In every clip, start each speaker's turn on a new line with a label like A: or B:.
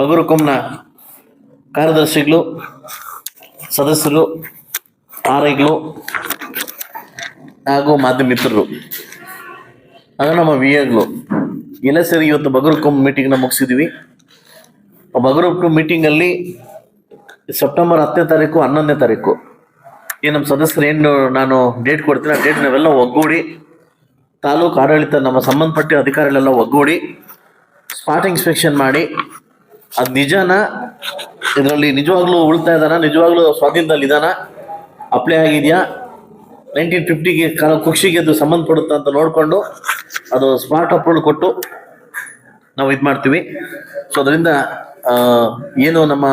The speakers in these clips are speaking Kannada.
A: ಬಗರುಕೊಮ್ನ ಕಾರ್ಯದರ್ಶಿಗಳು, ಸದಸ್ಯರು, ಆರೈಗಳು ಹಾಗೂ ಮಾಧ್ಯಮ ಮಿತ್ರರು, ಹಾಗೂ ನಮ್ಮ ವಿ ಎಗಳು ಎಲ್ಲ ಸೇರಿ ಇವತ್ತು ಬಗರುಕೊಮ್ ಮೀಟಿಂಗ್ನ ಮುಗಿಸಿದ್ವಿ. ಬಗರುಕೊಮ್ ಮೀಟಿಂಗಲ್ಲಿ ಸೆಪ್ಟೆಂಬರ್ ಹತ್ತನೇ ತಾರೀಕು, ಹನ್ನೊಂದನೇ ತಾರೀಕು. ಈ ನಮ್ಮ ಸದಸ್ಯರು ಏನು ನಾನು ಡೇಟ್ ಕೊಡ್ತೀನಿ, ಆ ಡೇಟ್ ನಾವೆಲ್ಲ ಒಗ್ಗೂಡಿ ತಾಲೂಕು ಆಡಳಿತ, ನಮ್ಮ ಸಂಬಂಧಪಟ್ಟ ಅಧಿಕಾರಿಗಳೆಲ್ಲ ಒಗ್ಗೂಡಿ ಸ್ಪಾಟ್ ಇನ್ಸ್ಪೆಕ್ಷನ್ ಮಾಡಿ ಅದು ನಿಜಾನ? ಇದರಲ್ಲಿ ನಿಜವಾಗ್ಲೂ ಉಳ್ತಾ ಇದ್ದಾನ? ನಿಜವಾಗ್ಲೂ ಸ್ವಾಧೀನದಲ್ಲಿ ಇದಾನ ಅಪ್ಲೈ ಆಗಿದೆಯಾ? ನೈನ್ಟೀನ್ ಫಿಫ್ಟಿಗೆ ಕಾಲ ಕುಕ್ಷಿಗೆ ಅದು ಸಂಬಂಧಪಡುತ್ತಾ ಅಂತ ನೋಡಿಕೊಂಡು ಅದು ಸ್ಮಾರ್ಟ್ ಅಪ್ರೂವಲ್ ಕೊಟ್ಟು ನಾವು ಇದು ಮಾಡ್ತೀವಿ. ಸೊ ಅದರಿಂದ ಏನು ನಮ್ಮ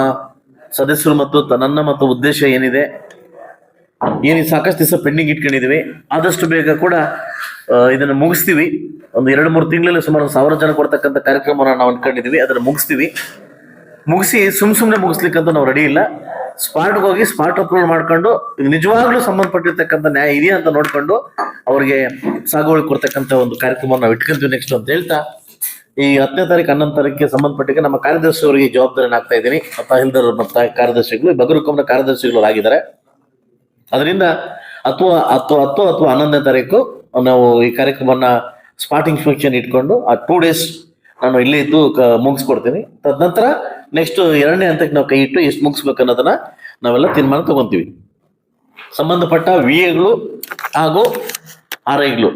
A: ಸದಸ್ಯರು ಮತ್ತು ನನ್ನ ಮತ್ತು ಉದ್ದೇಶ ಏನಿದೆ? ಏನು ಸಾಕಷ್ಟು ದಿವಸ ಪೆಂಡಿಂಗ್ ಇಟ್ಕೊಂಡಿದೀವಿ ಆದಷ್ಟು ಬೇಗ ಕೂಡ ಇದನ್ನು ಮುಗಿಸ್ತೀವಿ. ಒಂದು ಎರಡು ಮೂರು ತಿಂಗಳಲ್ಲಿ ಸುಮಾರು ಸಾವಿರ ಜನ ಕೊಡ್ತಕ್ಕಂಥ ಕಾರ್ಯಕ್ರಮವನ್ನು ನಾವು ಅನ್ಕೊಂಡಿದ್ದೀವಿ. ಅದನ್ನು ಮುಗಿಸ್ತೀವಿ. ಮುಗಿಸಿ ಸುಮ್ ಸುಮ್ನೆ ಮುಗಿಸ್ಲಿಕ್ಕಂತ ನಾವು ರೆಡಿ ಇಲ್ಲ. ಸ್ಪಾಟ್ಗೆ ಹೋಗಿ ಸ್ಪಾಟ್ ಅಪ್ರೂವಲ್ ಮಾಡ್ಕೊಂಡು, ನಿಜವಾಗ್ಲೂ ಸಂಬಂಧಪಟ್ಟಿರ್ತಕ್ಕಂಥ ನ್ಯಾಯ ಇದೆಯಾ ಅಂತ ನೋಡ್ಕೊಂಡು ಅವ್ರಿಗೆ ಸಾಗುವಳಿ ಕೊಡ್ತಕ್ಕಂಥ ಒಂದು ಕಾರ್ಯಕ್ರಮ ನಾವು ಇಟ್ಕೊಂತೀವಿ ನೆಕ್ಸ್ಟ್ ಅಂತ ಹೇಳ್ತಾ, ಈ ಹತ್ತನೇ ತಾರೀಕು ಹನ್ನೊಂದು ತಾರೀಕಿಗೆ ಸಂಬಂಧಪಟ್ಟಿಗೆ ನಮ್ಮ ಕಾರ್ಯದರ್ಶಿ ಅವರಿಗೆ ಜವಾಬ್ದಾರಿನ ಆಗ್ತಾ ಇದ್ದೀನಿ. ತಹಸೀಲ್ದಾರ್ ಮತ್ತು ಕಾರ್ಯದರ್ಶಿಗಳು ಬಗರುಕಮ್ನ ಕಾರ್ಯದರ್ಶಿಗಳು ಆಗಿದ್ದಾರೆ. ಅದರಿಂದ ಅಥವಾ ಅಥವಾ ಹತ್ತು ಅಥವಾ ಹನ್ನೊಂದನೇ ತಾರೀಕು ನಾವು ಈ ಕಾರ್ಯಕ್ರಮನ ಸ್ಪಾಟ್ ಇನ್ಸ್ಪೆಕ್ಷನ್ ಇಟ್ಕೊಂಡು, ಆ ಟೂ ಡೇಸ್ ನಾನು ಇಲ್ಲೇ ಇದ್ದು ಮುಗಿಸ್ಕೊಡ್ತೀನಿ. ತದನಂತರ ನೆಕ್ಸ್ಟ್ ಎರಡನೇ ಹಂತಕ್ಕೆ ನಾವು ಕೈ ಇಟ್ಟು ಎಷ್ಟು ಮುಗಿಸ್ಬೇಕು ಅನ್ನೋದನ್ನ ನಾವೆಲ್ಲ ತೀರ್ಮಾನ ತಗೊಂತೀವಿ. ಸಂಬಂಧಪಟ್ಟ ವಿ ಎಗಳು ಹಾಗೂ ಆರ್ ಐಗಳು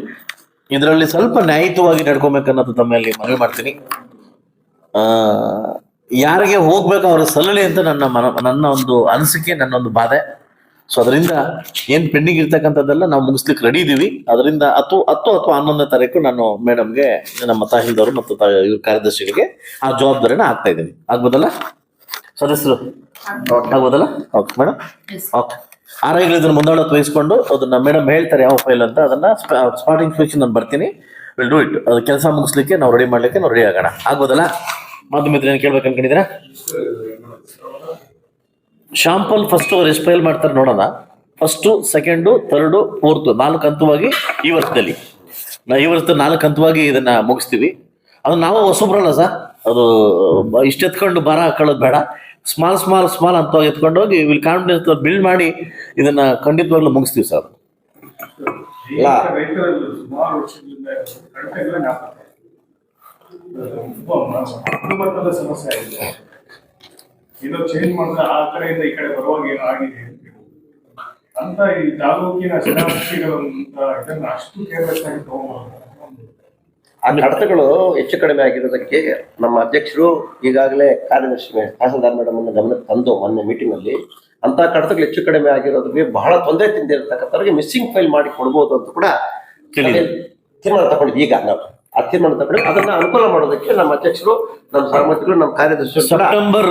A: ಇದರಲ್ಲಿ ಸ್ವಲ್ಪ ನ್ಯಾಯಯುತವಾಗಿ ನಡ್ಕೊಬೇಕನ್ನೋದು ತಮ್ಮಲ್ಲಿ ಮನವಿ ಮಾಡ್ತೀನಿ. ಯಾರಿಗೆ ಹೋಗ್ಬೇಕು ಅವರ ಸಲ್ಲಲಿ ಅಂತ ನನ್ನ ಮನ, ನನ್ನ ಒಂದು ಅನಿಸಿಕೆ, ನನ್ನ ಒಂದು ಬಾಧೆ. ಸೊ ಅದರಿಂದ ಏನ್ ಪೆಂಡಿಂಗ್ ಇರ್ತಕ್ಕಂಥದ್ದೆಲ್ಲ ನಾವು ಮುಗಿಸ್ಲಿಕ್ಕೆ ರೆಡಿ ಇದೀವಿ. ಅದರಿಂದ ಹತ್ತು ಹತ್ತು ಅಥವಾ ಹನ್ನೊಂದನೇ ತಾರೀಕು ನಾನು ಮೇಡಮ್ಗೆ ನಮ್ಮ ತಹಸೀಲ್ದಾರು ಮತ್ತು ಇವ್ರ ಕಾರ್ಯದರ್ಶಿಗಳಿಗೆ ಆ ಜವಾಬ್ದಾರಿನ ಆಗ್ತಾ ಇದ್ದೀನಿ. ಆಗ್ಬೋದಲ್ಲ? ಸದಸ್ಯರು ಆಗ್ಬೋದಲ್ಲ? ಓಕೆ ಮೇಡಮ್ ಓಕೆ ಆರೈಗಳು ಇದನ್ನ ಮುಂದಾಳತ್ವ ವಹಿಸ್ಕೊಂಡು ಅದನ್ನ ಮೇಡಮ್ ಹೇಳ್ತಾರೆ ಯಾವ ಫೈಲ್ ಅಂತ ಅದನ್ನ ಸ್ಪಾಟ್ ಇನ್ಸ್ಪೆಕ್ಷನ್ ನಾನು ಬರ್ತೀನಿ. ವಿಲ್ ಡೂ ಇಟ್ ಅದು ಕೆಲಸ ಮುಗಿಸ್ಲಿಕ್ಕೆ ನಾವು ರೆಡಿ ಮಾಡ್ಲಿಕ್ಕೆ ನಾವು ರೆಡಿ ಆಗೋಣ. ಆಗ್ಬೋದಲ್ಲ? ಮಾಧ್ಯಮ ಕೇಳ್ಬೇಕು ಅನ್ಕೊಂಡಿದ್ದೀರಾ? ಶಾಂಪಲ್ ಫಸ್ಟ್ ಅವ್ರು ಎಷ್ಟು ಫೈಲ್ ಮಾಡ್ತಾರೆ ನೋಡೋಣ. ಫಸ್ಟು ಸೆಕೆಂಡು ಥರ್ಡು ಫೋರ್ತು ನಾಲ್ಕು ಹಂತವಾಗಿ ಈ ವರ್ಷದಲ್ಲಿ. ನಾ ಈ ವರ್ಷದ ನಾಲ್ಕು ಹಂತವಾಗಿ ಇದನ್ನ ಮುಗಿಸ್ತೀವಿ. ಅದು ನಾವು ಹೊಸಬ್ರಲ್ಲ ಸರ್. ಅದು ಇಷ್ಟು ಎತ್ಕೊಂಡು ಬರ ಹಾಕೊಳ್ಳೋದು ಬೇಡ. ಸ್ಮಾಲ್ ಸ್ಮಾಲ್ ಸ್ಮಾಲ್ ಅಂತ ಎತ್ಕೊಂಡು ಹೋಗಿ ವಿಲ್ ಕಾನ್ಫಿಡೆನ್ಸ್ ಬಿಲ್ಡ್ ಮಾಡಿ ಇದನ್ನ ಖಂಡಿತವಾಗ್ಲೂ ಮುಗಿಸ್ತೀವಿ ಸರ್.
B: ಸಮಸ್ಯೆ ಆಗಿದೆ ಏನೋ ಚೇಂಜ್ ಮಾಡಿದ್ರೆ ಆ ಕಡೆಯಿಂದ ಈ ಕಡೆ ಬರುವಾಗ ಏನೋ ಆಗಿದೆ ಅಂತ. ಅಂತ ಈ ತಾಲೂಕಿನ ಇದನ್ನ ಅಷ್ಟು ಕೇರ್ಲೆಸ್ ಆಗಿ ತಗೊಂಡ್ಬಾರ್ದು
C: ಆ ಕಡತಗಳು ಹೆಚ್ಚು ಕಡಿಮೆ ಆಗಿರೋದಕ್ಕೆ ನಮ್ಮ ಅಧ್ಯಕ್ಷರು ಈಗಾಗಲೇ ಕಾರ್ಯದರ್ಶಿ ತಹಸೀಲ್ದಾರ್ ಮೇಡಮ್ ಅನ್ನ ಗಮನಕ್ಕೆ ತಂದು ಮೊನ್ನೆ ಮೀಟಿಂಗ್ ಅಲ್ಲಿ ಅಂತ ಕಡತಗಳು ಹೆಚ್ಚು ಕಡಿಮೆ ಆಗಿರೋದಕ್ಕೆ ಬಹಳ ತೊಂದರೆ ತಿಂದಿರತಕ್ಕಂಥವ್ರಿಗೆ ಮಿಸ್ಸಿಂಗ್ ಫೈಲ್ ಮಾಡಿ ಕೊಡ್ಬೋದು ಅಂತ ಕೂಡ. ತೀರ್ಮಾನ ತಗೊಂಡಿದ್ವಿ ಈಗ ನಾವು ಆ ತೀರ್ಮಾನ ತಗೊಂಡು ಅದನ್ನ ಅನುಕೂಲ ಮಾಡೋದಕ್ಕೆ ನಮ್ಮ ಅಧ್ಯಕ್ಷರು ನಮ್ಮ ಸಹಮತಿಗಳು ನಮ್ಮ ಕಾರ್ಯದರ್ಶಿ
A: ಸೆಪ್ಟೆಂಬರ್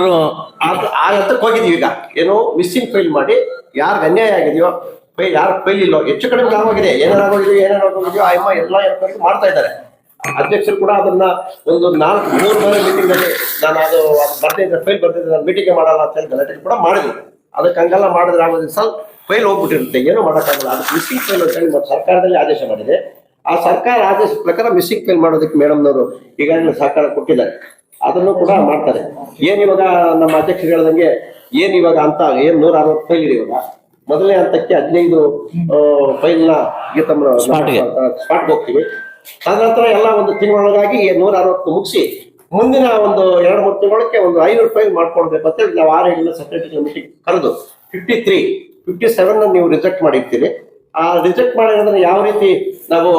C: ಆ ಹತ್ರಕ್ಕೆ ಹೋಗಿದೀವಿ ಈಗ. ಏನೋ ಮಿಸ್ಸಿಂಗ್ ಫೈಲ್ ಮಾಡಿ ಯಾರಿಗೆ ಅನ್ಯಾಯ ಆಗಿದೆಯೋ ಫೈಲ್ ಯಾರ ಫೈಲ್ ಇಲ್ಲೋ ಹೆಚ್ಚು ಕಡಿಮೆ ಆಗೋಗಿದೆ ಏನಾರು ಆಗೋಗಿದೆಯೋ ಏನಾರು ಆಗೋಗಿದೆಯೋ ಆ ಅಮ್ಮ ಎಲ್ಲ ಮಾಡ್ತಾ ಇದ್ದಾರೆ. ಅಧ್ಯಕ್ಷರು ಕೂಡ ಅದನ್ನ ಒಂದು ನಾಲ್ಕು ಮೂರು ಬಾರಿ ಮೀಟಿಂಗ್ ಅಲ್ಲಿ ನಾನು ಅದು ಬರ್ತಿದ್ರೆ ಫೈಲ್ ಬರ್ತಿದ್ದೆ ನಾನು ಮೀಟಿಂಗ್ ಮಾಡಲ್ಲ ಅಂತ ಹೇಳಿ ಗಲಾಟೆ ಕೂಡ ಮಾಡಿದ್ವಿ. ಅದಕ್ಕೆ ಹಂಗೆಲ್ಲ ಮಾಡಿದ್ರೆ ಆಗೋದಿಲ್ಲ. ಸ್ವಲ್ಪ ಫೈಲ್ ಹೋಗ್ಬಿಟ್ಟಿರುತ್ತೆ. ಏನೂ ಮಾಡೋಕ್ಕಾಗಲ್ಲ. ಅದು ಮಿಸ್ಸಿಂಗ್ ಫೈಲ್ ಅಂತ ಹೇಳಿ ಮತ್ತೆ ಸರ್ಕಾರದಲ್ಲಿ ಆದೇಶ ಮಾಡಿದೆ. ಆ ಸರ್ಕಾರ ಆದೇಶ ಪ್ರಕಾರ ಮಿಸ್ಸಿಂಗ್ ಫೈಲ್ ಮಾಡೋದಕ್ಕೆ ಮೇಡಮ್ನವರು ಈಗಾಗಲೇ ಸರ್ಕಾರ ಕೊಟ್ಟಿದ್ದಾರೆ. ಅದನ್ನು ಕೂಡ ಮಾಡ್ತಾರೆ. ಏನ್ ಇವಾಗ ನಮ್ಮ ಅಧ್ಯಕ್ಷರು ಹೇಳ್ದಂಗೆ ಏನ್ ಇವಾಗ ಅಂತ ಏನ್ ನೂರ ಅರವತ್ತು ಫೈಲ್ ಇದೆ ಇವಾಗ. ಮೊದಲನೇ ಹಂತಕ್ಕೆ ಹದಿನೈದು
A: ಫೈಲ್ನ.
C: ಸ್ಪಾಟ್ ಹೋಗ್ತೀವಿ. ತದನಂತರ ಎಲ್ಲ ಒಂದು ತಿಂಗಳೊಳಗಾಗಿ ನೂರ ಅರವತ್ತು ಮುಗಿಸಿ ಮುಂದಿನ ಒಂದು ಎರಡು ಮೂರು ತಿಂಗಳಕ್ಕೆ ಒಂದು ಐನೂರು ಫೈಲ್ ಮಾಡ್ಕೊಡ್ಬೇಕು ಅಂತ ಹೇಳಿ ನಾವು ಆರು ಏಳು ಸೆಕ್ರೆಟರಿ ಮೀಟಿಂಗ್ ಕರೆದು. ಫಿಫ್ಟಿ ತ್ರೀ ಫಿಫ್ಟಿ ಸೆವೆನ್ ನೀವು ರಿಜೆಕ್ಟ್ ಮಾಡಿರ್ತೀರಿ. ಆ ರಿಜೆಕ್ಟ್ ಮಾಡಿರೋದನ್ನ ಯಾವ ರೀತಿ ನಾವು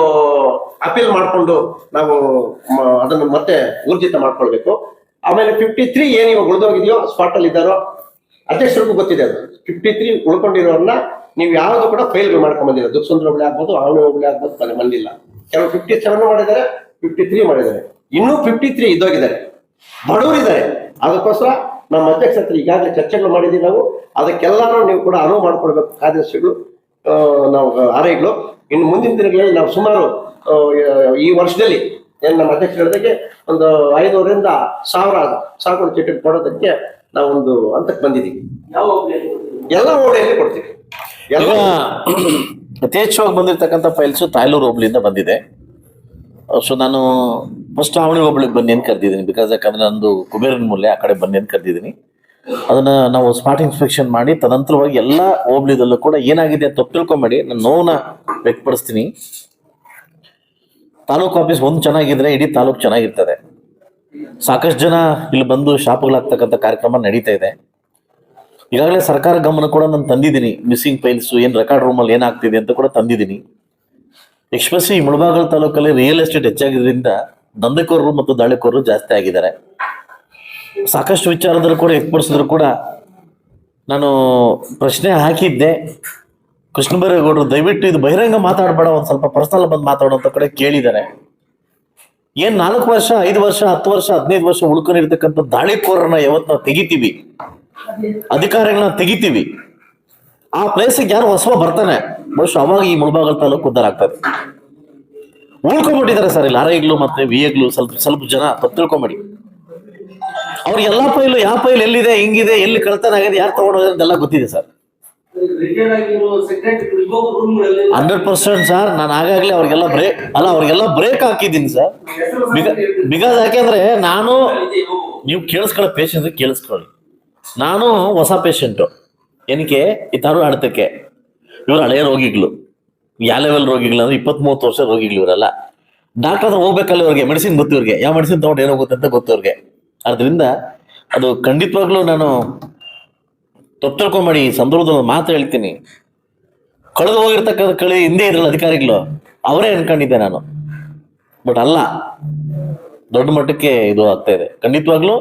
C: ಅಪೀಲ್ ಮಾಡಿಕೊಂಡು ನಾವು ಅದನ್ನು ಮತ್ತೆ ಊರ್ಜಿತ ಮಾಡ್ಕೊಳ್ಬೇಕು. ಆಮೇಲೆ ಫಿಫ್ಟಿ ತ್ರೀ ಏನು ಇವಾಗ ಉಳಿದೋಗಿದೆಯೋ ಸ್ಪಾಟ್ ಅಲ್ಲಿ ಇದ್ದಾರೋ, ಅಧ್ಯಕ್ಷರಿಗೂ ಗೊತ್ತಿದೆ ಅದು. ಫಿಫ್ಟಿ ತ್ರೀ ಉಳ್ಕೊಂಡಿರೋರನ್ನ ನೀವು ಯಾವುದು ಕೂಡ ಫೈಲ್ ಮಾಡ್ಕೊಂಡ್ ಬಂದಿಲ್ಲ. ದುಃಖಸುಂದ್ರ ಹೋಬಳಿ ಆಗ್ಬೋದು ಅವಳಿ ಹೋಬಳಿ ಆಗ್ಬೋದು ಮನೆ ಬಂದಿಲ್ಲ. ಕೆಲವು ಫಿಫ್ಟಿ ಸೆವೆನ್ ಮಾಡಿದ್ದಾರೆ ಫಿಫ್ಟಿ ತ್ರೀ ಮಾಡಿದ್ದಾರೆ. ಇನ್ನೂ ಫಿಫ್ಟಿ ತ್ರೀ ಇದ್ದೋಗಿದ್ದಾರೆ. ಬಡವರಿದ್ದಾರೆ. ಅದಕ್ಕೋಸ್ಕರ ನಮ್ಮ ಅಧ್ಯಕ್ಷ ಹತ್ರ ಈಗಾಗಲೇ ಚರ್ಚೆಗಳು ಮಾಡಿದ್ದೀವಿ ನಾವು. ಅದಕ್ಕೆಲ್ಲರೂ ನೀವು ಕೂಡ ಅನುವು ಮಾಡ್ಕೊಡ್ಬೇಕು ಕಾರ್ಯದರ್ಶಿಗಳು ನಾವು ಆರೈಗಳು ಇನ್ನು ಮುಂದಿನ ದಿನಗಳಲ್ಲಿ ನಾವು ಸುಮಾರು ಈ ವರ್ಷದಲ್ಲಿ ಏನು ನಮ್ಮ ಅಧ್ಯಕ್ಷ ಹೇಳಿದಾಗೆ ಒಂದು ಐನೂರರಿಂದ ಸಾವಿರ ಸಾಗುವಳಿ ಚೀಟಿ ಕೊಡೋದಕ್ಕೆ ನಾವೊಂದು ಹಂತಕ್ಕೆ ಬಂದಿದ್ದೀವಿ. ಎಲ್ಲ ಹೋಬಳಿಯಲ್ಲಿ ಕೊಡ್ತೀವಿ. ಎಲ್ಲ
A: ಯಥೇಚ್ಛವಾಗಿ ಬಂದಿರತಕ್ಕಂಥ ಫೈಲ್ಸ್ ತಾಯ್ಲೂರು ಹೋಬಳಿಯಿಂದ ಬಂದಿದೆ. ಸೊ ನಾನು ಫಸ್ಟ್ ಅವಳಿ ಹೋಬಳಿಗೆ ಬನ್ನಿ ಅಂತ ಕರೆದಿದ್ದೀನಿ ಬಿಕಾಸ್ ಯಾಕಂದ್ರೆ ನಂದು ಕುಬೇರನ ಮೂಲೆ ಆ ಕಡೆ ಬನ್ನಿ ಅಂತ ಕರೆದಿದ್ದೀನಿ. ಅದನ್ನ ನಾವು ಸ್ಮಾರ್ಟ್ ಇನ್ಸ್ಪೆಕ್ಷನ್ ಮಾಡಿ ತದಂತರವಾಗಿ ಎಲ್ಲ ಹೋಬ್ಳಿದಲ್ಲೂ ಕೂಡ ಏನಾಗಿದೆ ಅಂತ ತಿಳ್ಕೊಂಬೇಡಿ. ನಾನು ನೋವನ್ನ ವ್ಯಕ್ತಪಡಿಸ್ತೀನಿ. ತಾಲೂಕು ಆಫೀಸ್ ಒಂದು ಚೆನ್ನಾಗಿದ್ರೆ ಇಡೀ ತಾಲೂಕು ಚೆನ್ನಾಗಿರ್ತದೆ. ಸಾಕಷ್ಟು ಜನ ಇಲ್ಲಿ ಬಂದು ಶಾಪ್ಗಳಾಗ್ತಕ್ಕಂಥ ಕಾರ್ಯಕ್ರಮ ನಡೀತಾ ಇದೆ. ಈಗಾಗಲೇ ಸರ್ಕಾರ ಗಮನ ಕೂಡ ನಾನು ತಂದಿದ್ದೀನಿ. ಮಿಸ್ಸಿಂಗ್ ಫೈಲ್ಸ್, ಏನು ರೆಕಾರ್ಡ್ ರೂಮಲ್ಲಿ ಏನಾಗ್ತಿದೆ ಅಂತ ಕೂಡ ತಂದಿದ್ದೀನಿ. ಎಕ್ಸ್ಪ್ರೆಸ್ಲಿ ಮುಳಬಾಗಲ್ ತಾಲೂಕಲ್ಲಿ ರಿಯಲ್ ಎಸ್ಟೇಟ್ ಹೆಚ್ಚಾಗಿದ್ದರಿಂದ ದಂಧೆಕೋರರು ಮತ್ತು ದಾಳಿಕೋರರು ಜಾಸ್ತಿ ಆಗಿದ್ದಾರೆ. ಸಾಕಷ್ಟು ವಿಚಾರದಲ್ಲಿ ಕೂಡ ವ್ಯಕ್ತಪಡಿಸಿದ್ರು ಕೂಡ ನಾನು ಪ್ರಶ್ನೆ ಹಾಕಿದ್ದೆ. ಕೃಷ್ಣ ಬೈರೇಗೌಡರು ದಯವಿಟ್ಟು ಇದು ಬಹಿರಂಗ ಮಾತಾಡಬೇಡ, ಒಂದು ಸ್ವಲ್ಪ ಪರ್ಸನಲ್ ಬಂದು ಮಾತಾಡೋ ಅಂತ ಕಡೆ ಕೇಳಿದ್ದಾರೆ. ಏನ್ ನಾಲ್ಕು ವರ್ಷ, ಐದು ವರ್ಷ, ಹತ್ತು ವರ್ಷ, ಹದಿನೈದು ವರ್ಷ ಉಳ್ಕೊಂಡಿರ್ತಕ್ಕಂಥ ದಾಳಿಕೋರನ್ನ ಯಾವತ್ತು ನಾವು ತೆಗಿತೀವಿ? ಅಧಿಕಾರಿಗಳನ್ನ ತೆಗಿತೀವಿ? ಆ ಪ್ಲೇಸಿಗೆ ಯಾರು ಹೊಸ ಬರ್ತಾನೆ? ಬಹುಶಃ ಅವಾಗ ಈ ಮುಳಬಾಗಲ್ ತಾಲೂಕು ಉದ್ದಾರ ಆಗ್ತದೆ. ಉಳ್ಕೊಂಡ್ಬಿಟ್ಟಿದ್ದಾರೆ ಸರ್ ಇಲ್ಲಿ ಆರೈಗ್ಲು ಮತ್ತೆ ವಿಯಗ್ಲು ಸ್ವಲ್ಪ ಸ್ವಲ್ಪ ಜನ, ತಪ್ಪು ತಿಳ್ಕೊಂಬೇಡಿ. ಅವ್ರಿಗೆ ಎಲ್ಲಾ ಫೈಲು ಯಾವ ಫೈಲ್ ಎಲ್ಲಿದೆ, ಹಿಂಗಿದೆ, ಎಲ್ಲಿ ಕಳ್ತನ ಆಗಿದೆ, ಯಾರು ತಗೊಂಡೋಗಿದೆ ಅಂತೆಲ್ಲ ಗೊತ್ತಿದೆ ಸರ್. ಹಂಡ್ರೆಡ್ ಪರ್ಸೆಂಟ್ ಸರ್, ನಾನು ಆಗಾಗ್ಲೇ ಅವ್ರಿಗೆಲ್ಲ ಬ್ರೇಕ್ ಅಲ್ಲ, ಅವ್ರಿಗೆಲ್ಲ ಬ್ರೇಕ್ ಹಾಕಿದ್ದೀನಿ ಸರ್. ಬಿಕಾಸ್ ಯಾಕೆಂದ್ರೆ ನಾನು ನೀವು ಕೇಳಿಸ್ಕೊಳ್ಳೋ ಪೇಷಂಟ್ ಕೇಳಿಸ್ಕೊಳ್ಳಿ. ನಾನು ಹೊಸ ಪೇಷಂಟು ಏನಕ್ಕೆ? ಈ ತರ ಆಡ್ತಕ್ಕೆ. ಇವರು ಹಳೆಯ ರೋಗಿಗಳು. ಯಾವ ಲೆವೆಲ್ ರೋಗಿಗಳು ಅಂದ್ರೆ ಇಪ್ಪತ್ತ್ ವರ್ಷ ರೋಗಿಗಳು ಇವರೆಲ್ಲ. ಡಾಕ್ಟರ್ ಹೋಗ್ಬೇಕಲ್ಲ ಇವ್ರಿಗೆ, ಮೆಡಿಸಿನ್ ಗೊತ್ತು ಇವ್ರಿಗೆ. ಯಾವ ಮೆಡಿಸಿನ್ ತಗೊಂಡು ಏನೋ ಅಂತ ಗೊತ್ತು ಇವ್ರಿಗೆ. ಅದರಿಂದ ಅದು ಖಂಡಿತವಾಗ್ಲೂ ನಾನು ತಪ್ಪು ತಿಳ್ಕೊಂಬೇಡಿ ಸಂದರ್ಭದಲ್ಲಿ ಒಂದು ಮಾತು ಹೇಳ್ತೀನಿ. ಕಳೆದು ಹೋಗಿರ್ತಕ್ಕಂಥ ಕಳೆ ಹಿಂದೆ ಇದ್ರಲ್ಲ ಅಧಿಕಾರಿಗಳು, ಅವರೇ ಅನ್ಕೊಂಡಿದ್ದೆ ನಾನು. ಬಟ್ ಅಲ್ಲ, ದೊಡ್ಡ ಮಟ್ಟಕ್ಕೆ ಇದು ಆಗ್ತಾ ಇದೆ. ಖಂಡಿತವಾಗ್ಲೂ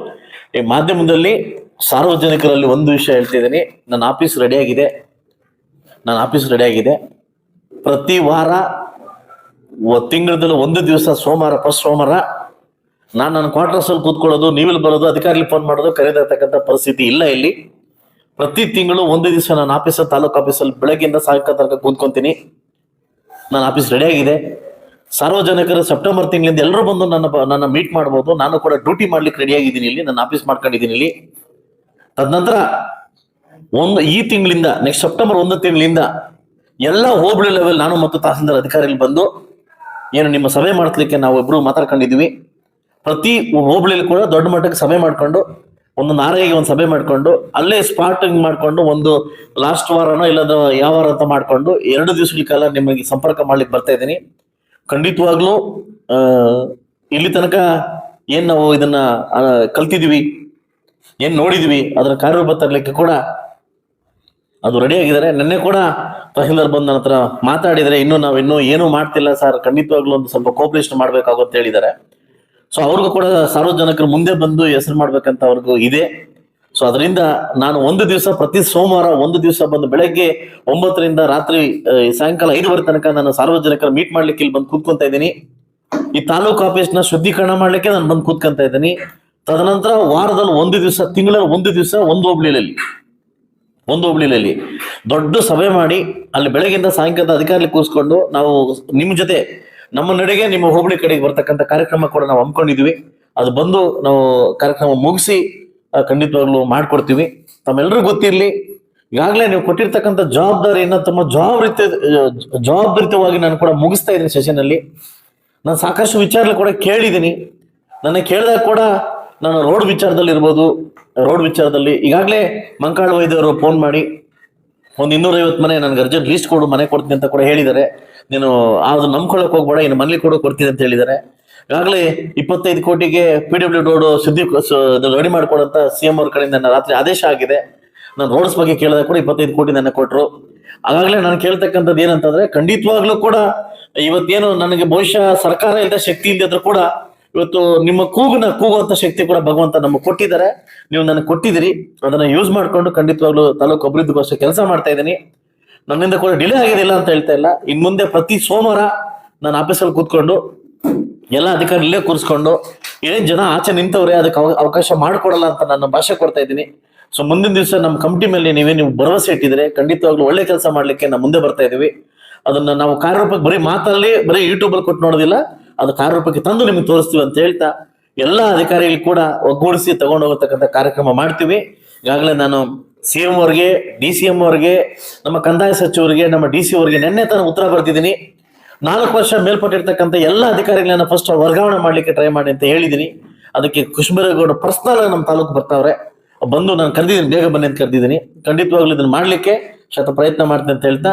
A: ಈ ಮಾಧ್ಯಮದಲ್ಲಿ ಸಾರ್ವಜನಿಕರಲ್ಲಿ ಒಂದು ವಿಷಯ ಹೇಳ್ತಿದ್ದೀನಿ ನನ್ನ ಆಫೀಸ್ ರೆಡಿ ಆಗಿದೆ. ನನ್ನ ಆಫೀಸ್ ರೆಡಿ ಆಗಿದೆ. ಪ್ರತಿ ವಾರ ತಿಂಗಳದಲ್ಲಿ ಒಂದು ದಿವಸ ಸೋಮವಾರ ಫಸ್ಟ್ ಸೋಮವಾರ ನಾನು ನನ್ನ ಕ್ವಾರ್ಟರ್ಸ್ ಅಲ್ಲಿ ಕೂತ್ಕೊಳ್ಳೋದು ನೀವಿಲ್ಲಿ ಬರೋದು ಅಧಿಕಾರಿ ಫೋನ್ ಮಾಡೋದು ಕರೆದಿರ್ತಕ್ಕಂಥ ಪರಿಸ್ಥಿತಿ ಇಲ್ಲ ಇಲ್ಲಿ. ಪ್ರತಿ ತಿಂಗಳು ಒಂದು ದಿವಸ ನಾನು ಆಫೀಸ್ ತಾಲೂಕು ಆಫೀಸಲ್ಲಿ ಬೆಳಗ್ಗೆಯಿಂದ ಸಾಯಂಕಾಲ ತನಕ ಕೂತ್ಕೊಂತೀನಿ. ನನ್ನ ಆಫೀಸ್ ರೆಡಿ ಆಗಿದೆ. ಸಾರ್ವಜನಿಕರು ಸೆಪ್ಟೆಂಬರ್ ತಿಂಗಳಿಂದ ಎಲ್ಲರೂ ಬಂದು ನನ್ನ ನನ್ನ ಮೀಟ್ ಮಾಡ್ಬೋದು. ನಾನು ಕೂಡ ಡ್ಯೂಟಿ ಮಾಡ್ಲಿಕ್ಕೆ ರೆಡಿ ಆಗಿದ್ದೀನಿ ಇಲ್ಲಿ, ನನ್ನ ಆಫೀಸ್ ಮಾಡ್ಕೊಂಡಿದ್ದೀನಿ ಇಲ್ಲಿ. ತದನಂತರ, ಒಂದು, ಈ ತಿಂಗಳಿಂದ ನೆಕ್ಸ್ಟ್ ಸೆಪ್ಟೆಂಬರ್ ಒಂದು ತಿಂಗಳಿಂದ ಎಲ್ಲ ಹೋಬಳಿ ಲೆವೆಲ್ ನಾನು ಮತ್ತು ತಹಸೀಲ್ದಾರ್ ಅಧಿಕಾರಿಗಳು ಬಂದು, ಏನು ನಿಮ್ಮ ಸಭೆ ಮಾಡಿಸ್ಲಿಕ್ಕೆ ನಾವು ಇಬ್ರು ಮಾತಾಡ್ಕೊಂಡಿದ್ವಿ ಪ್ರತಿ ಹೋಬಳಿಲಿ ಕೂಡ ದೊಡ್ಡ ಮಟ್ಟಕ್ಕೆ ಸಭೆ ಮಾಡ್ಕೊಂಡು, ಒಂದು ನಾರೆಗೆ ಒಂದು ಸಭೆ ಮಾಡ್ಕೊಂಡು, ಅಲ್ಲೇ ಸ್ಪಾಟಿಂಗ್ ಮಾಡ್ಕೊಂಡು, ಒಂದು ಲಾಸ್ಟ್ ವಾರನೋ ಇಲ್ಲದ ಯಾವ ವಾರ ಅಂತ ಮಾಡ್ಕೊಂಡು, ಎರಡು ದಿವಸಗಳ ಕಾಲ ನಿಮಗೆ ಸಂಪರ್ಕ ಮಾಡ್ಲಿಕ್ಕೆ ಬರ್ತಾ ಇದ್ದೀನಿ. ಖಂಡಿತವಾಗ್ಲೂ ಇಲ್ಲಿ ತನಕ ಏನ್ ನಾವು ಇದನ್ನ ಕಲ್ತಿದೀವಿ ಏನ್ ನೋಡಿದ್ವಿ ಅದರ ಕಾರ್ಯರೂಪ ತರಲಿಕ್ಕೆ ಕೂಡ ಅದು ರೆಡಿ ಆಗಿದ್ದಾರೆ. ನಿನ್ನೆ ಕೂಡ ತಹಸೀಲ್ದಾರ್ ಬಂದ ನಂತರ ಮಾತಾಡಿದರೆ, ಇನ್ನು ನಾವು ಇನ್ನೂ ಏನು ಮಾಡ್ತಿಲ್ಲ ಸರ್. ಖಂಡಿತವಾಗ್ಲೂ ಒಂದು ಸ್ವಲ್ಪ ಕೋಪರೇಷನ್ ಮಾಡ್ಬೇಕಾಗುತ್ತೆ ಹೇಳಿದ್ದಾರೆ. ಸೊ ಅವ್ರಿಗೂ ಕೂಡ ಸಾರ್ವಜನಿಕರು ಮುಂದೆ ಬಂದು ಹೆಸರು ಮಾಡ್ಬೇಕಂತ ಅವ್ರಿಗೂ ಇದೆ. ಸೊ ಅದರಿಂದ ನಾನು ಒಂದು ದಿವಸ ಪ್ರತಿ ಸೋಮವಾರ ಒಂದು ದಿವಸ ಬಂದು ಬೆಳಗ್ಗೆ ಒಂಬತ್ತರಿಂದ ರಾತ್ರಿ ಸಾಯಂಕಾಲ ಐದುವರೆ ತನಕ ನಾನು ಸಾರ್ವಜನಿಕರ ಮೀಟ್ ಮಾಡ್ಲಿಕ್ಕೆ ಇಲ್ಲಿ ಬಂದು ಕೂತ್ಕೊಂತ ಇದ್ದೀನಿ. ಈ ತಾಲೂಕು ಆಫೀಸ್ನ ಶುದ್ಧೀಕರಣ ಮಾಡ್ಲಿಕ್ಕೆ ನಾನು ಬಂದು ಕೂತ್ಕೊಂತ ಇದ್ದೀನಿ. ತದನಂತರ ವಾರದಲ್ಲಿ ಒಂದು ದಿವಸ ತಿಂಗಳ ಒಂದು ದಿವಸ ಒಂದು ಹೋಬಳಿಯಲ್ಲಿ ಒಂದು ಹೋಬಳಿಯಲ್ಲಿ ದೊಡ್ಡ ಸಭೆ ಮಾಡಿ ಅಲ್ಲಿ ಬೆಳಗ್ಗೆಯಿಂದ ಸಾಯಂಕಾಲದ ಅಧಿಕಾರಿ ಕೂರಿಸ್ಕೊಂಡು ನಾವು ನಿಮ್ಮ ಜೊತೆ ನಮ್ಮ ನಡೆಗೆ ನಿಮ್ಮ ಹೋಬಳಿ ಕಡೆಗೆ ಬರ್ತಕ್ಕಂಥ ಕಾರ್ಯಕ್ರಮ ಕೂಡ ನಾವು ಹಮ್ಮಿಕೊಂಡಿದ್ವಿ ಅದು ಬಂದು ನಾವು ಕಾರ್ಯಕ್ರಮ ಮುಗಿಸಿ ಖಂಡಿತವಾಗ್ಲೂ ಮಾಡ್ಕೊಡ್ತೀವಿ. ತಮ್ಮೆಲ್ಲರಿಗೂ ಗೊತ್ತಿರಲಿ, ಈಗಾಗಲೇ ನೀವು ಕೊಟ್ಟಿರ್ತಕ್ಕಂಥ ಜವಾಬ್ದಾರಿಯನ್ನ ತಮ್ಮ ಜವಾಬ್ದಾರಿತ ಜವಾಬ್ದಾರಿತವಾಗಿ ನಾನು ಕೂಡ ಮುಗಿಸ್ತಾ ಇದ್ದೀನಿ ಸೆಷನ್ ಅಲ್ಲಿ ನಾನು ಸಾಕಷ್ಟು ವಿಚಾರ ಕೂಡ ಕೇಳಿದ್ದೀನಿ. ನನ್ನ ಕೇಳಿದಾಗ ಕೂಡ ನಾನು ರೋಡ್ ವಿಚಾರದಲ್ಲಿ ಇರ್ಬೋದು, ರೋಡ್ ವಿಚಾರದಲ್ಲಿ ಈಗಾಗಲೇ ಮಂಕಾಳ ವೈದ್ಯರು ಫೋನ್ ಮಾಡಿ, ಒಂದು ಇನ್ನೂರೈವತ್ತು ಮನೆ, ನನಗೆ ಅರ್ಜೆಂಟ್ ಲೀಸ್ಟ್ ಕೊಡು, ಮನೆ ಕೊಡ್ತೀನಿ ಅಂತ ಕೂಡ ಹೇಳಿದ್ದಾರೆ. ನೀನು ಅದು ನಂಬ್ಕೊಳಕ್ ಹೋಗ್ಬೇಡ, ಇನ್ನು ಮನೇಲಿ ಕೂಡ ಕೊಡ್ತೀನಿ ಅಂತ ಹೇಳಿದ್ದಾರೆ ಈಗಾಗಲೇ ಇಪ್ಪತ್ತೈದು ಕೋಟಿಗೆ ಪಿ ಡಬ್ಲ್ಯೂ ರೋಡ್ ಸುದ್ದಿ ರೆಡಿ ಮಾಡ್ಕೊಡಂತ ಸಿ ಎಂ ಅವ್ರ ಕಡೆಯಿಂದ ನನ್ನ ರಾತ್ರಿ ಆದೇಶ ಆಗಿದೆ. ನಾನು ರೋಡ್ಸ್ ಬಗ್ಗೆ ಕೇಳಿದಾಗ ಕೂಡ ಇಪ್ಪತ್ತೈದು ಕೋಟಿ ನನ್ನ ಕೊಟ್ಟರು ಆಗಾಗಲೇ ನಾನು ಕೇಳ್ತಕ್ಕಂಥದ್ದು ಏನಂತಂದ್ರೆ, ಖಂಡಿತವಾಗ್ಲೂ ಕೂಡ ಇವತ್ತೇನು ನನಗೆ ಬಹುಶಃ ಸರ್ಕಾರ ಇಲ್ಲದ ಶಕ್ತಿ ಇಲ್ಲದಿದ್ರು ಕೂಡ ಇವತ್ತು ನಿಮ್ಮ ಕೂಗನ ಕೂಗುವಂತ ಶಕ್ತಿ ಕೂಡ ಭಗವಂತ ನಮಗೆ ಕೊಟ್ಟಿದ್ದಾರೆ. ನೀವು ನನಗೆ ಕೊಟ್ಟಿದ್ದೀರಿ. ಅದನ್ನ ಯೂಸ್ ಮಾಡ್ಕೊಂಡು ಖಂಡಿತವಾಗ್ಲೂ ತಾಲೂಕು ಅಭಿವೃದ್ಧಿಗೋಸ್ಕರ ಕೆಲಸ ಮಾಡ್ತಾ ಇದ್ದೀನಿ. ನನ್ನಿಂದ ಕೂಡ ಡಿಲೇ ಆಗಿದೆಲ್ಲ ಅಂತ ಹೇಳ್ತಾ ಇಲ್ಲ. ಇನ್ ಮುಂದೆ ಪ್ರತಿ ಸೋಮವಾರ ನಾನು ಆಫೀಸಲ್ಲಿ ಕೂತ್ಕೊಂಡು ಎಲ್ಲ ಅಧಿಕಾರಿ ಇಲ್ಲೇ ಕೂರಿಸ್ಕೊಂಡು ಏನ್ ಜನ ಆಚೆ ನಿಂತವ್ರೆ, ಅದಕ್ಕೆ ಅವ- ಅವಕಾಶ ಮಾಡಿಕೊಡಲ್ಲ ಅಂತ ನಾನು ಭಾಷೆ ಕೊಡ್ತಾ ಇದ್ದೀನಿ. ಸೊ ಮುಂದಿನ ದಿವಸ ನಮ್ಮ ಕಮಿಟಿ ಮೇಲೆ ನೀವೇ ನೀವು ಭರವಸೆ ಇಟ್ಟಿದ್ರೆ ಖಂಡಿತವಾಗ್ಲೂ ಒಳ್ಳೆ ಕೆಲಸ ಮಾಡ್ಲಿಕ್ಕೆ ನಾವು ಮುಂದೆ ಬರ್ತಾ ಇದೀವಿ ಅದನ್ನ ನಾವು ಕಾರ್ಯರೂಪಕ್ಕೆ ಬರೀ ಮಾತಲ್ಲಿ ಬರೀ ಯೂಟ್ಯೂಬ್ ಅಲ್ಲಿ ಕೊಟ್ಟು ನೋಡೋದಿಲ್ಲ, ಅದು ಕಾರ್ಯರೂಪಕ್ಕೆ ತಂದು ನಿಮಗೆ ತೋರಿಸ್ತೀವಿ ಅಂತ ಹೇಳ್ತಾ ಎಲ್ಲ ಅಧಿಕಾರಿಗಳು ಕೂಡ ಒಗ್ಗೂಡಿಸಿ ತಗೊಂಡು ಹೋಗತಕ್ಕಂಥ ಕಾರ್ಯಕ್ರಮ ಮಾಡ್ತೀವಿ. ಈಗಾಗಲೇ ನಾನು ಸಿ ಎಂ ಅವ್ರಿಗೆ ಡಿ ಸಿ ಎಂ ಅವ್ರಿಗೆ ನಮ್ಮ ಕಂದಾಯ ಸಚಿವರಿಗೆ ನಮ್ಮ ಡಿ ಸಿ ಅವರಿಗೆ ನಿನ್ನೆ ತಾನು ಉತ್ತರ ಬರ್ತಿದ್ದೀನಿ ನಾಲ್ಕು ವರ್ಷ ಮೇಲ್ಪಟ್ಟಿರ್ತಕ್ಕಂಥ ಎಲ್ಲ ಅಧಿಕಾರಿಗಳನ್ನ ಫಸ್ಟ್ ವರ್ಗಾವಣೆ ಮಾಡ್ಲಿಕ್ಕೆ ಟ್ರೈ ಮಾಡಿ ಅಂತ ಹೇಳಿದ್ದೀನಿ. ಅದಕ್ಕೆ ಕುಶ್ಮರೇಗೌಡ ಪರ್ಸನಲ್ ನಮ್ಮ ತಾಲೂಕು ಬರ್ತಾವ್ರೆ. ಬಂದು ನಾನು ಕರೆದಿದ್ದೀನಿ ಬೇಗ ಬನ್ನಿ ಅಂತ ಕರೆದಿದ್ದೀನಿ. ಖಂಡಿತವಾಗ್ಲೂ ಇದನ್ನ ಮಾಡ್ಲಿಕ್ಕೆ ಶತ ಪ್ರಯತ್ನ ಮಾಡ್ತೀನಿ ಅಂತ ಹೇಳ್ತಾ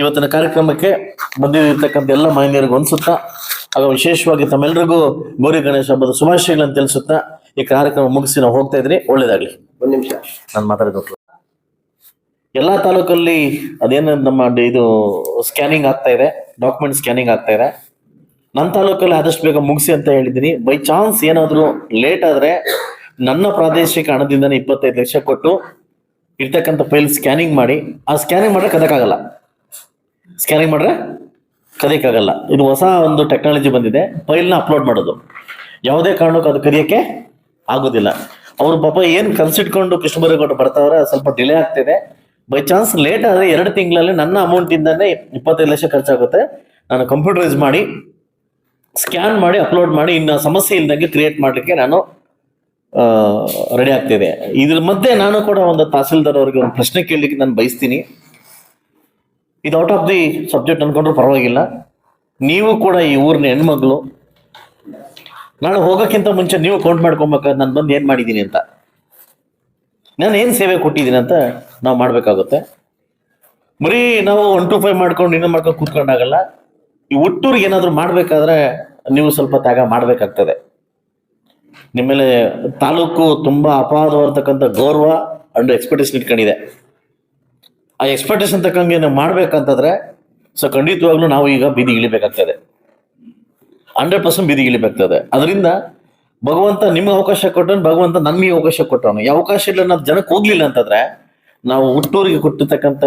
A: ಇವತ್ತಿನ ಕಾರ್ಯಕ್ರಮಕ್ಕೆ ಬಂದಿರತಕ್ಕಂಥ ಎಲ್ಲ ಮಹಿಳೆಯರಿಗೆ ಅನ್ಸುತ್ತಾ ಆಗ ವಿಶೇಷವಾಗಿ ತಮ್ಮೆಲ್ಲರಿಗೂ ಗೌರಿ ಗಣೇಶ ಹಬ್ಬದ ಶುಭಾಶಯಗಳನ್ನು ತಿಳಿಸುತ್ತಾ ಈ ಕಾರ್ಯಕ್ರಮ ಮುಗಿಸಿ ನಾವು ಹೋಗ್ತಾ ಇದ್ರಿ ಒಳ್ಳೇದಾಗ್ಲಿ.
C: ಒಂದು ನಿಮಿಷ.
A: ನಾನು ಮಾತಾಡಿದ್ದು ಎಲ್ಲಾ ತಾಲೂಕಲ್ಲಿ ಅದೇನು ನಮ್ಮ ಇದು ಸ್ಕ್ಯಾನಿಂಗ್ ಆಗ್ತಾ ಇದೆ ಡಾಕ್ಯುಮೆಂಟ್ ಸ್ಕ್ಯಾನಿಂಗ್ ಆಗ್ತಾ ಇದೆ. ನನ್ನ ತಾಲೂಕಲ್ಲಿ ಆದಷ್ಟು ಬೇಗ ಮುಗಿಸಿ ಅಂತ ಹೇಳಿದ್ದೀನಿ. ಬೈ ಚಾನ್ಸ್ ಏನಾದರೂ ಲೇಟ್ ಆದರೆ ನನ್ನ ಪ್ರಾದೇಶಿಕ ಹಣದಿಂದನೇ ಇಪ್ಪತ್ತೈದು ಲಕ್ಷ ಕೊಟ್ಟು ಇರ್ತಕ್ಕಂಥ ಫೈಲ್ ಸ್ಕ್ಯಾನಿಂಗ್ ಮಾಡಿ, ಆ ಸ್ಕ್ಯಾನಿಂಗ್ ಮಾಡ್ರೆ ಕದಕ್ಕಾಗಲ್ಲ. ಸ್ಕ್ಯಾನಿಂಗ್ ಮಾಡ್ರೆ ಕದಿಯಕ್ಕಾಗಲ್ಲ ಇದು ಹೊಸ ಒಂದು ಟೆಕ್ನಾಲಜಿ ಬಂದಿದೆ ಫೈಲ್ನ ಅಪ್ಲೋಡ್ ಮಾಡೋದು. ಯಾವುದೇ ಕಾರಣಕ್ಕೂ ಅದು ಕರಿಯೋಕ್ಕೆ ಆಗೋದಿಲ್ಲ. ಅವ್ರ ಪಾಪ ಏನು ಕನ್ಸಿಟ್ಕೊಂಡು ಕೃಷ್ಣಬೈರೇಗೌಡ ಬರ್ತಾವ್ರೆ, ಸ್ವಲ್ಪ ಡಿಲೇ ಆಗ್ತಿದೆ. ಬೈ ಚಾನ್ಸ್ ಲೇಟ್ ಆದರೆ ಎರಡು ತಿಂಗಳಲ್ಲಿ ನನ್ನ ಅಮೌಂಟಿಂದನೇ ಇಪ್ಪತ್ತೈದು ಲಕ್ಷ ಖರ್ಚಾಗುತ್ತೆ. ನಾನು ಕಂಪ್ಯೂಟರೈಸ್ ಮಾಡಿ ಸ್ಕ್ಯಾನ್ ಮಾಡಿ ಅಪ್ಲೋಡ್ ಮಾಡಿ, ಇನ್ನು ಸಮಸ್ಯೆ ಇಲ್ದಂಗೆ ಕ್ರಿಯೇಟ್ ಮಾಡಲಿಕ್ಕೆ ನಾನು ರೆಡಿ ಆಗ್ತಿದೆ. ಇದ್ರ ಮಧ್ಯೆ ನಾನು ಕೂಡ ಒಂದು ತಹಸೀಲ್ದಾರ್ ಅವರಿಗೆ ಒಂದು ಪ್ರಶ್ನೆ ಕೇಳಲಿಕ್ಕೆ ನಾನು ಬಯಸ್ತೀನಿ. ಇದು ಔಟ್ ಆಫ್ ದಿ ಸಬ್ಜೆಕ್ಟ್ ಅನ್ಕೊಂಡ್ರು ಪರವಾಗಿಲ್ಲ. ನೀವು ಕೂಡ ಈ ಊರಿನ ಹೆಣ್ಮಗಳು ನಾನು ಹೋಗೋಕ್ಕಿಂತ ಮುಂಚೆ ನೀವು ಕೌಂಟ್ ಮಾಡ್ಕೊಬೇಕಾದ್ರೆ ನಾನು ಬಂದು ಏನು ಮಾಡಿದ್ದೀನಿ ಅಂತ. ನಾನು ಏನು ಸೇವೆ ಕೊಟ್ಟಿದ್ದೀನಿ ಅಂತ ನಾವು ಮಾಡಬೇಕಾಗುತ್ತೆ. ಬರೀ ನಾವು ಒನ್ ಟು ಫೈವ್ ಮಾಡ್ಕೊಂಡು ಇನ್ನೂ ಮಾಡ್ಕೊಂಡು ಕೂತ್ಕೊಂಡಾಗಲ್ಲ, ಈ ಒಟ್ಟೂರಿಗೆ ಏನಾದರೂ ಮಾಡಬೇಕಾದ್ರೆ ನೀವು ಸ್ವಲ್ಪ ತ್ಯಾಗ ಮಾಡಬೇಕಾಗ್ತದೆ. ನಿಮ್ಮೇಲೆ ತಾಲೂಕು ತುಂಬ ಅಪಾರವಾಗಿರ್ತಕ್ಕಂಥ ಗೌರವ ಅಂಡ್ ಎಕ್ಸ್ಪೆಕ್ಟೇಷನ್ ಇಟ್ಕೊಂಡಿದೆ ಆ ಎಕ್ಸ್ಪೆಕ್ಟೇಷನ್ ತಕ್ಕಂಗೆ ನಾವು ಮಾಡಬೇಕಂತಂದ್ರೆ, ಸೊ ಖಂಡಿತವಾಗ್ಲೂ ನಾವು ಈಗ ಬೀದಿಗೆ ಇಳಿಬೇಕಾಗ್ತದೆ. ಹಂಡ್ರೆಡ್ ಪರ್ಸೆಂಟ್ ಬೀದಿ ಇಳಿಬೇಕಾಗ್ತದೆ. ಅದರಿಂದ ಭಗವಂತ ನಿಮ್ಗೆ ಅವಕಾಶ ಕೊಟ್ಟನು ಭಗವಂತ ನಮಗೆ ಅವಕಾಶ ಕೊಟ್ಟವನು. ಈ ಅವಕಾಶ ಇಲ್ಲ ನಾವು ಜನಕ್ಕೆ ಹೋಗ್ಲಿಲ್ಲ ಅಂತಂದ್ರೆ ನಾವು ಹುಟ್ಟೂರಿಗೆ ಕೊಟ್ಟಿರ್ತಕ್ಕಂಥ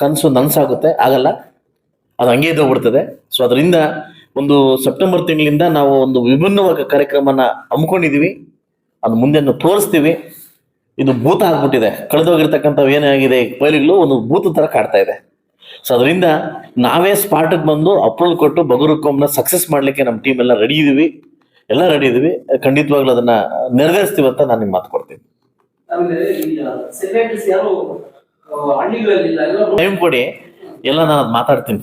A: ಕನಸು ನನಸಾಗುತ್ತೆ, ಆಗಲ್ಲ. ಅದು ಹಂಗೆ ಇದ್ದೋಗ್ಬಿಡ್ತದೆ ಸೊ ಅದರಿಂದ ಒಂದು ಸೆಪ್ಟೆಂಬರ್ ತಿಂಗಳಿಂದ ನಾವು ಒಂದು ವಿಭಿನ್ನವಾದ ಕಾರ್ಯಕ್ರಮನ ಹಮ್ಮಿಕೊಂಡಿದೀವಿ. ಅದು ಮುಂದೆ ತೋರಿಸ್ತೀವಿ. ಇದು ಭೂತ ಆಗ್ಬಿಟ್ಟಿದೆ. ಕಳೆದೋಗಿರ್ತಕ್ಕಂಥ ಏನಾಗಿದೆ ಪೈಲಿಗಳು ಒಂದು ಭೂತ ತರ ಕಾಡ್ತಾ ಇದೆ. ಸೊ ಅದರಿಂದ ನಾವೇ ಸ್ಪಾಟಿಗೆ ಬಂದು ಅಪ್ರೂವಲ್ ಕೊಟ್ಟು ಬಗುರುಕೊಮ್ಮನ ಸಕ್ಸಸ್ ಮಾಡ್ಲಿಕ್ಕೆ ನಮ್ಮ ಟೀಮ್ ಎಲ್ಲ ರೆಡಿ ಇದೀವಿ. ಎಲ್ಲ ರೆಡಿ ಇದೀವಿ. ಖಂಡಿತವಾಗ್ಲೂ ಅದನ್ನ ನೆರವೇರಿಸ್ತೀವಿ ಅಂತ ನಾನು ನಿಮ್ಗೆ ಮಾತು ಕೊಡ್ತೀನಿ. ಟೈಮ್ ಕೊಡಿ. ಎಲ್ಲ ನಾನು ಅದ್ ಮಾತಾಡ್ತೀನಿ.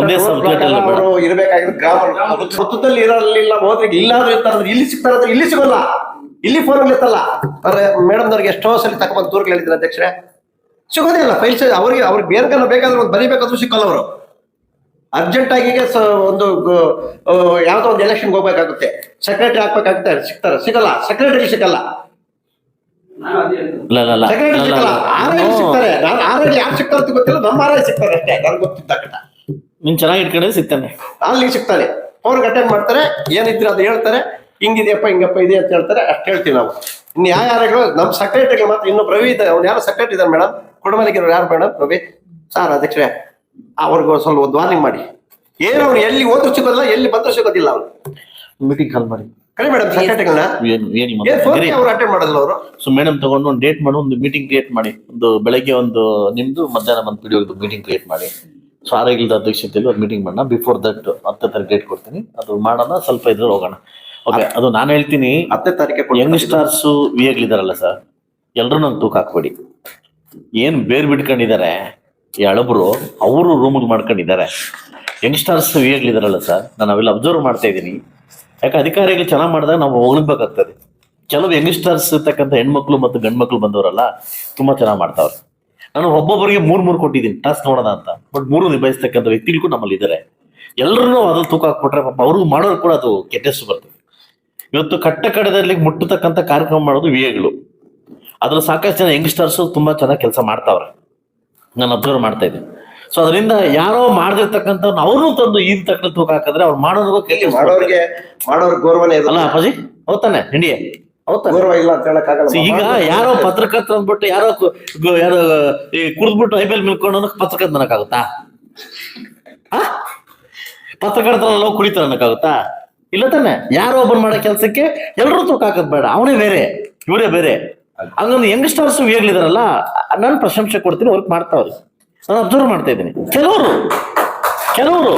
A: ಒಂದೇ ಸಬ್ಜೆಕ್ಟ್ ಅಲ್ಲ
C: ಅವರು ಇರಬೇಕಾಗಿರೋ ಗ್ರಾಮ ಅದು ಸುತ್ತದಲ್ಲಿ ಇರಲಿಲ್ಲ ಹೋದ್ರೆ ಇಲ್ಲಾದ್ರೂ ಇರ್ತಾರೆ. ಇಲ್ಲಿ ಸಿಗ್ತಾರೆ ಅಂದ್ರೆ ಇಲ್ಲಿ ಸಿಗೋಲ್ಲ. ಇಲ್ಲಿ ಫೋನ್ ಇರ್ತಲ್ಲ ಮೇಡಮ್ ಅವ್ರಿಗೆ ಎಷ್ಟೋ ಸಲ ತಕೊಂಡ್ ದೂರಕ್ಕೆ ಹೇಳಿದ್ರು ಅಧ್ಯಕ್ಷರೇ. ಸಿಗೋದಿಲ್ಲ ಫೈಲ್ಸ್ ಅವ್ರಿಗೆ ಅವ್ರಿಗೆ ಬೇರೆ ಬೇಕಾದ್ರೆ ಒಂದು ಬರಿಬೇಕಾದ್ರೂ ಸಿಕ್ಕಲ್ಲ ಅವರು. ಅರ್ಜೆಂಟ್ ಆಗಿ ಸ- ಒಂದು ಯಾವುದೋ ಒಂದು ಎಲೆಕ್ಷನ್ ಹೋಗ್ಬೇಕಾಗುತ್ತೆ. ಸೆಕ್ರೆಟರಿ ಹಾಕ್ಬೇಕಾಗುತ್ತೆ ಸಿಗ್ತಾರೆ. ಸಿಗಲ್ಲ. ಸೆಕ್ರೆಟರಿ ಸಿಗಲ್ಲ. ಸೆಕ್ರೆಟರಿ ಸಿಗಲ್ಲ. ಆರ್
A: ಇಲ್ಲ
C: ಸಿಗ್ತಾರೆ. ನಾನು ಆರ್ ಯಾರು ಸಿಗ್ತಾರೆ ಅಂತ ಗೊತ್ತಿಲ್ಲ. ನಮ್ಮ ಆರ್ ಸಿಗ್ತಾರೆ ಅಷ್ಟೇ. ನನಗೆ ಗೊತ್ತಿದ್ದ
A: ನೀನ್ ಚೆನ್ನಾಗಿ ಇಟ್ಕೊಂಡ್ರೆ ಸಿಗ್ತಾನೆ.
C: ಅಲ್ಲಿ ಸಿಗ್ತಾನೆ. ಫೋನ್ ಅಟೆಂಡ್ ಮಾಡ್ತಾರೆ. ಏನಿದ್ರೆ ಅದು ಹೇಳ್ತಾರೆ. ಹಿಂಗಿದೆಯಪ್ಪ ಹಿಂಗಪ್ಪ ಇದೆ ಅಂತ ಹೇಳ್ತಾರೆ. ಅಷ್ಟು ಹೇಳ್ತೀವಿ ನಾವು. ಇನ್ನು ಯಾವ ಯಾರಿಗೂ ನಮ್ಮ ಸೆಕ್ರೆಟರಿಗಳು ಮಾತ್ರ ಇನ್ನು ಪ್ರವಿ ಇದ್ದಾರೆ ಅವ್ನು ಯಾರು ಸೆಕ್ರೆಟರಿ ಇದಾರೆ ಮೇಡಮ್. ಕುಟುಂಬಲಿಗಿರೋ ಯಾರು ಮೇಡಮ್? ಪ್ರವಿ ಸಾರ್ ಅಧ್ಯಕ್ಷರೇ ಅವ್ರಿಗೆ ಸ್ವಲ್ಪ ಒಂದು ವಾರ್ನಿಂಗ್ ಮಾಡಿ. ಏನು ಅವ್ರು ಎಲ್ಲಿ ಹೋದ್ರು ಸಿಗೋದಿಲ್ಲ ಎಲ್ಲಿ ಬಂದ್ರೆ ಸಿಗೋದಿಲ್ಲ ಅವ್ರು
A: ಮೀಟಿಂಗ್ ಕಾಲ್ ಮಾಡಿ.
C: ಕರೆ ಮೇಡಮ್ ಸೆಕ್ರೆಟರಿಗಳನ್ನ
A: ಏನ್ ಏನ್ ಈ
C: ಏನ್ ಫೋನ್
A: ಮಾತಾಡ್ತೀರಿ?
C: ಅವ್ರು ಅಟೆಂಡ್ ಮಾಡೋದಿಲ್ಲ ಅವರು?
A: ಸೊ ಮೇಡಮ್ ತಗೊಂಡು ಒಂದು ಡೇಟ್ ಮಾಡಿ ಒಂದು ಮೀಟಿಂಗ್ ಕ್ರಿಯೇಟ್ ಮಾಡಿ. ಒಂದು ಬೆಳಗ್ಗೆ ಒಂದು ನಿಮ್ದು ಮಧ್ಯಾಹ್ನ ಒಂದು ವಿಡಿಯೋ ಮೀಟಿಂಗ್ ಕ್ರಿಯೇಟ್ ಮಾಡಿ. ಸೊ ಆರೋಗ್ಯದ ಅಧ್ಯಕ್ಷತೆಯಲ್ಲಿ ಒಂದು ಮೀಟಿಂಗ್ ಮಾಡೋಣ. ಬಿಫೋರ್ ದಟ್ ಹತ್ತನೇ ತಾರೀಕು ಡೇಟ್ ಕೊಡ್ತೀನಿ. ಅದು ಮಾಡೋಣ ಸ್ವಲ್ಪ ಇದ್ರಲ್ಲಿ ಹೋಗೋಣ. ಓಕೆ ಅದು ನಾನು ಹೇಳ್ತೀನಿ.
C: ಹತ್ತನೇ ತಾರೀಕೆ
A: ಯಂಗ್ ಸ್ಟಾರ್ಸ್ ವಿಯಗ್ಲಿದಾರಲ್ಲ ಸರ್ ಎಲ್ಲರೂ ನಂಗೆ ತೂಕ ಹಾಕ್ಬೇಡಿ. ಏನು ಬೇರ್ ಬಿಟ್ಕೊಂಡಿದ್ದಾರೆ ಈ ಅವರು ರೂಮಿಗೆ ಮಾಡ್ಕೊಂಡಿದ್ದಾರೆ. ಯಂಗ್ಸ್ಟರ್ಸ್ ಇದಾರಲ್ಲ ಸರ್ ನಾನು ಅವೆಲ್ಲ ಅಬ್ಸರ್ವ್ ಮಾಡ್ತಾ ಇದ್ದೀನಿ. ಯಾಕೆ ಅಧಿಕಾರಿಗಳು ಚೆನ್ನಾಗಿ ಮಾಡಿದಾಗ ನಾವು ಹೋಗ್ಬೇಕಾಗ್ತದೆ. ಕೆಲವು ಯಂಗ್ಸ್ಟರ್ಸ್ ಇರ್ತಕ್ಕಂಥ ಹೆಣ್ಮಕ್ಳು ಮತ್ತು ಗಂಡ್ಮಕ್ಳು ಬಂದವರಲ್ಲ, ತುಂಬಾ ಚೆನ್ನಾಗಿ ಮಾಡ್ತಾವ್ರೆ. ನಾನು ಒಬ್ಬೊಬ್ಬರಿಗೆ ಮೂರ್ ಮೂರು ಕೊಟ್ಟಿದ್ದೀನಿ ಟಾಸ್ಕ್ ನೋಡೋಣ ಅಂತ. ಬಟ್ ಮೂರು ನಿಭಾಯಿಸ್ತಕ್ಕಂಥ ವ್ಯಕ್ತಿಗಳಿಗೂ ನಮ್ಮಲ್ಲಿ ಇದ್ದಾರೆ ಎಲ್ಲರೂ ಅದ್ರಲ್ಲಿ ತೂಕ ಹಾಕ್ಬಿಟ್ರೆ ಪಾಪ ಅವ್ರಿಗೂ ಮಾಡೋರು ಕೂಡ ಅದು ಕೆಟ್ಟಸ್ ಬರ್ತದೆ. ಇವತ್ತು ಕಟ್ಟ ಕಡದಲ್ಲಿ ಮುಟ್ಟತಕ್ಕಂಥ ಕಾರ್ಯಕ್ರಮ ಮಾಡೋದು ವಿಎಗಳು ಅದ್ರಲ್ಲಿ ಸಾಕಷ್ಟು ಜನ ಯಂಗ್ಸ್ಟರ್ಸ್ ತುಂಬಾ ಚೆನ್ನಾಗಿ ಕೆಲಸ ಮಾಡ್ತಾವ್ರೆ. ನಾನು ಅಬ್ಸರ್ವ್ ಮಾಡ್ತಾ ಇದ್ದೀನಿ. ಸೊ ಅದರಿಂದ ಯಾರೋ ಮಾಡದಿರ್ತಕ್ಕಂಥ ಅವರು ತಂದು ಈ ತಕ್ಕಂತ ತೂಕ ಹಾಕಿದ್ರೆ ಅವ್ರು ಮಾಡೋರ್ಗೂ ಕೆಲಸ
C: ಮಾಡೋರಿಗೆ ಮಾಡೋರ್ ಗೌರವನೇ
A: ಅಲ್ಲ ಅಪ್ಪಾಜಿ? ಹೌದಾನೆ ಇಂಡಿಯಾ
C: ಗೌರವ ಇಲ್ಲ ಅಂತ ಹೇಳಕ್ಕಾಗಲ್ಲ
A: ಈಗ ಯಾರೋ ಪತ್ರಕರ್ತ ಅಂದ್ಬಿಟ್ಟು ಯಾರೋ ಯಾರೋ ಈ ಕುಡಿದ್ಬಿಟ್ಟು ಐ ಪಿ ಎಲ್ ಮಿಲ್ಕೊಂಡು ಪತ್ರಕರ್ತ ಅನ್ನಕ್ಕಾಗುತ್ತಾ? ನಾವು ಕುಡಿತಾರ ಅನ್ನಕ್ಕಾಗುತ್ತಾ? ಇಲ್ಲ ತಾನೆ? ಯಾರೋ ಒಬ್ಬನ್ ಮಾಡೋ ಕೆಲಸಕ್ಕೆ ಎಲ್ಲರೂ ತೂಕ ಹಾಕೋದ್ ಬೇಡ. ಅವನೇ ಬೇರೆ ಇವರೇ ಬೇರೆ. ಹಂಗಂದು ಯಂಗ್ಸ್ಟರ್ಸ್ ಇದಾರಲ್ಲ, ನಾನು ಪ್ರಶಂಸೆ ಕೊಡ್ತೀನಿ ವರ್ಕ್ ಮಾಡ್ತಾವ್ರಿ ನಾನು ಅಬ್ಸರ್ವ್ ಮಾಡ್ತಾ ಇದ್ದೀನಿ. ಕೆಲವರು ಕೆಲವರು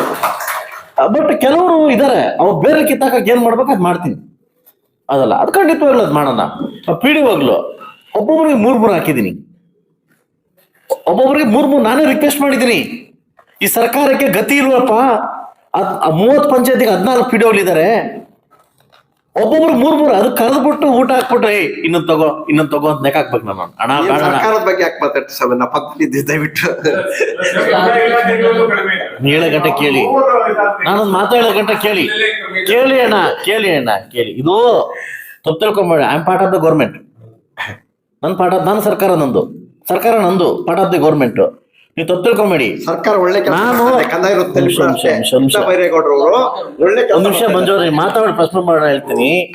A: ಬಟ್ ಕೆಲವರು ಇದಾರೆ, ಅವ್ರು ಬೇರೆ ಕಿತ್ತಾಕ ಏನ್ ಮಾಡ್ಬೇಕು ಅದ್ ಮಾಡ್ತೀನಿ. ಅದಲ್ಲ, ಅದು ಖಂಡಿತವಾಗ್ಲು ಅದು ಮಾಡೋಣ. ಪಿ ಡಿ ಹೋಗ್ಲು. ಒಬ್ಬೊಬ್ರಿಗೆ ಮೂರ್ ಮೂರು ಹಾಕಿದ್ದೀನಿ. ಒಬ್ಬೊಬ್ರಿಗೆ ಮೂರ್ ಮೂರು ನಾನೇ ರಿಕ್ವೆಸ್ಟ್ ಮಾಡಿದ್ದೀನಿ. ಈ ಸರ್ಕಾರಕ್ಕೆ ಗತಿ ಇಲ್ವಪ್ಪ? ಮೂವತ್ ಮೂವತ್ತು ಪಂಚಾಯತಿಗೆ ಹದಿನಾಲ್ಕು ಪಿ ಇದ್ದಾರೆ ಒಬ್ಬೊಬ್ರು ಮೂರ್ ಮೂರು ಅದು ಕರೆದ್ಬಿಟ್ಟು ಊಟ ಹಾಕ್ಬಿಟ್ರೆ ಇನ್ನೊಂದ್ ತಗೋ ಇನ್ನೊಂದ್ ತಗೋ ಅಂತ ನೆಕ್ ಹಾಕ್ಬೇಕು ನಾನು. ಬೇಡ ಅಣ್ಣ.
C: ಸರ್ಕಾರದ ಬಗ್ಗೆ ಯಾಕೆ ಮಾತಾಡ್ತೀವಿ ಸರ್? ನಮ್ಮ ಪಕ್ಕದಲ್ಲಿ ಇದ್ದೆ ದಯವಿಟ್ಟು.
A: ಗಂಟೆ ಕೇಳಿ. ನಾನೊಂದು ಮಾತಾಡೋ ಗಂಟೆ ಕೇಳಿ. ಕೇಳಿ ಅಣ್ಣ ಕೇಳಿ ಅಣ್ಣ ಕೇಳಿ. ಇದು ತಪ್ಪು ತಿಳ್ಕೊಂಬೇಡ. I am part of the government ನನ್ನ ಪಾರ್ಟ್ ಆಫ್ ನಾನು ಸರ್ಕಾರ ನಂದು. ಸರ್ಕಾರ ನಂದು ಪಾರ್ಟ್ ಆಫ್ ದಿ ಗೌರ್ಮೆಂಟ್ ನೀವು ತಪ್ಪು ತಿಳ್ಕೊಂಬೇಡಿ
C: ಸರ್ಕಾರ ಒಳ್ಳೆ ಕೆಲಸ
A: ನಾನು-
C: ಮಾಡ್ತಿದೆ. ಕಂದಾಯ ಇರುತ್ತೆ ಕೂಡ
A: ನಿಮಿಷ, ನಿಮಿಷ,
C: ಅಷ್ಟೇ.
A: ನಿಮಿಷ.
C: ಕೃಷ್ಣ ಬೈರೇಗೌಡರು ಅವರು ಒಳ್ಳೆ
A: ಒಂದ್ ನಿಮಿಷ ಮಾತಾಡಿ ಪ್ರಶ್ನೆ ಮಾಡೋಣ ಹೇಳ್ತೀನಿ.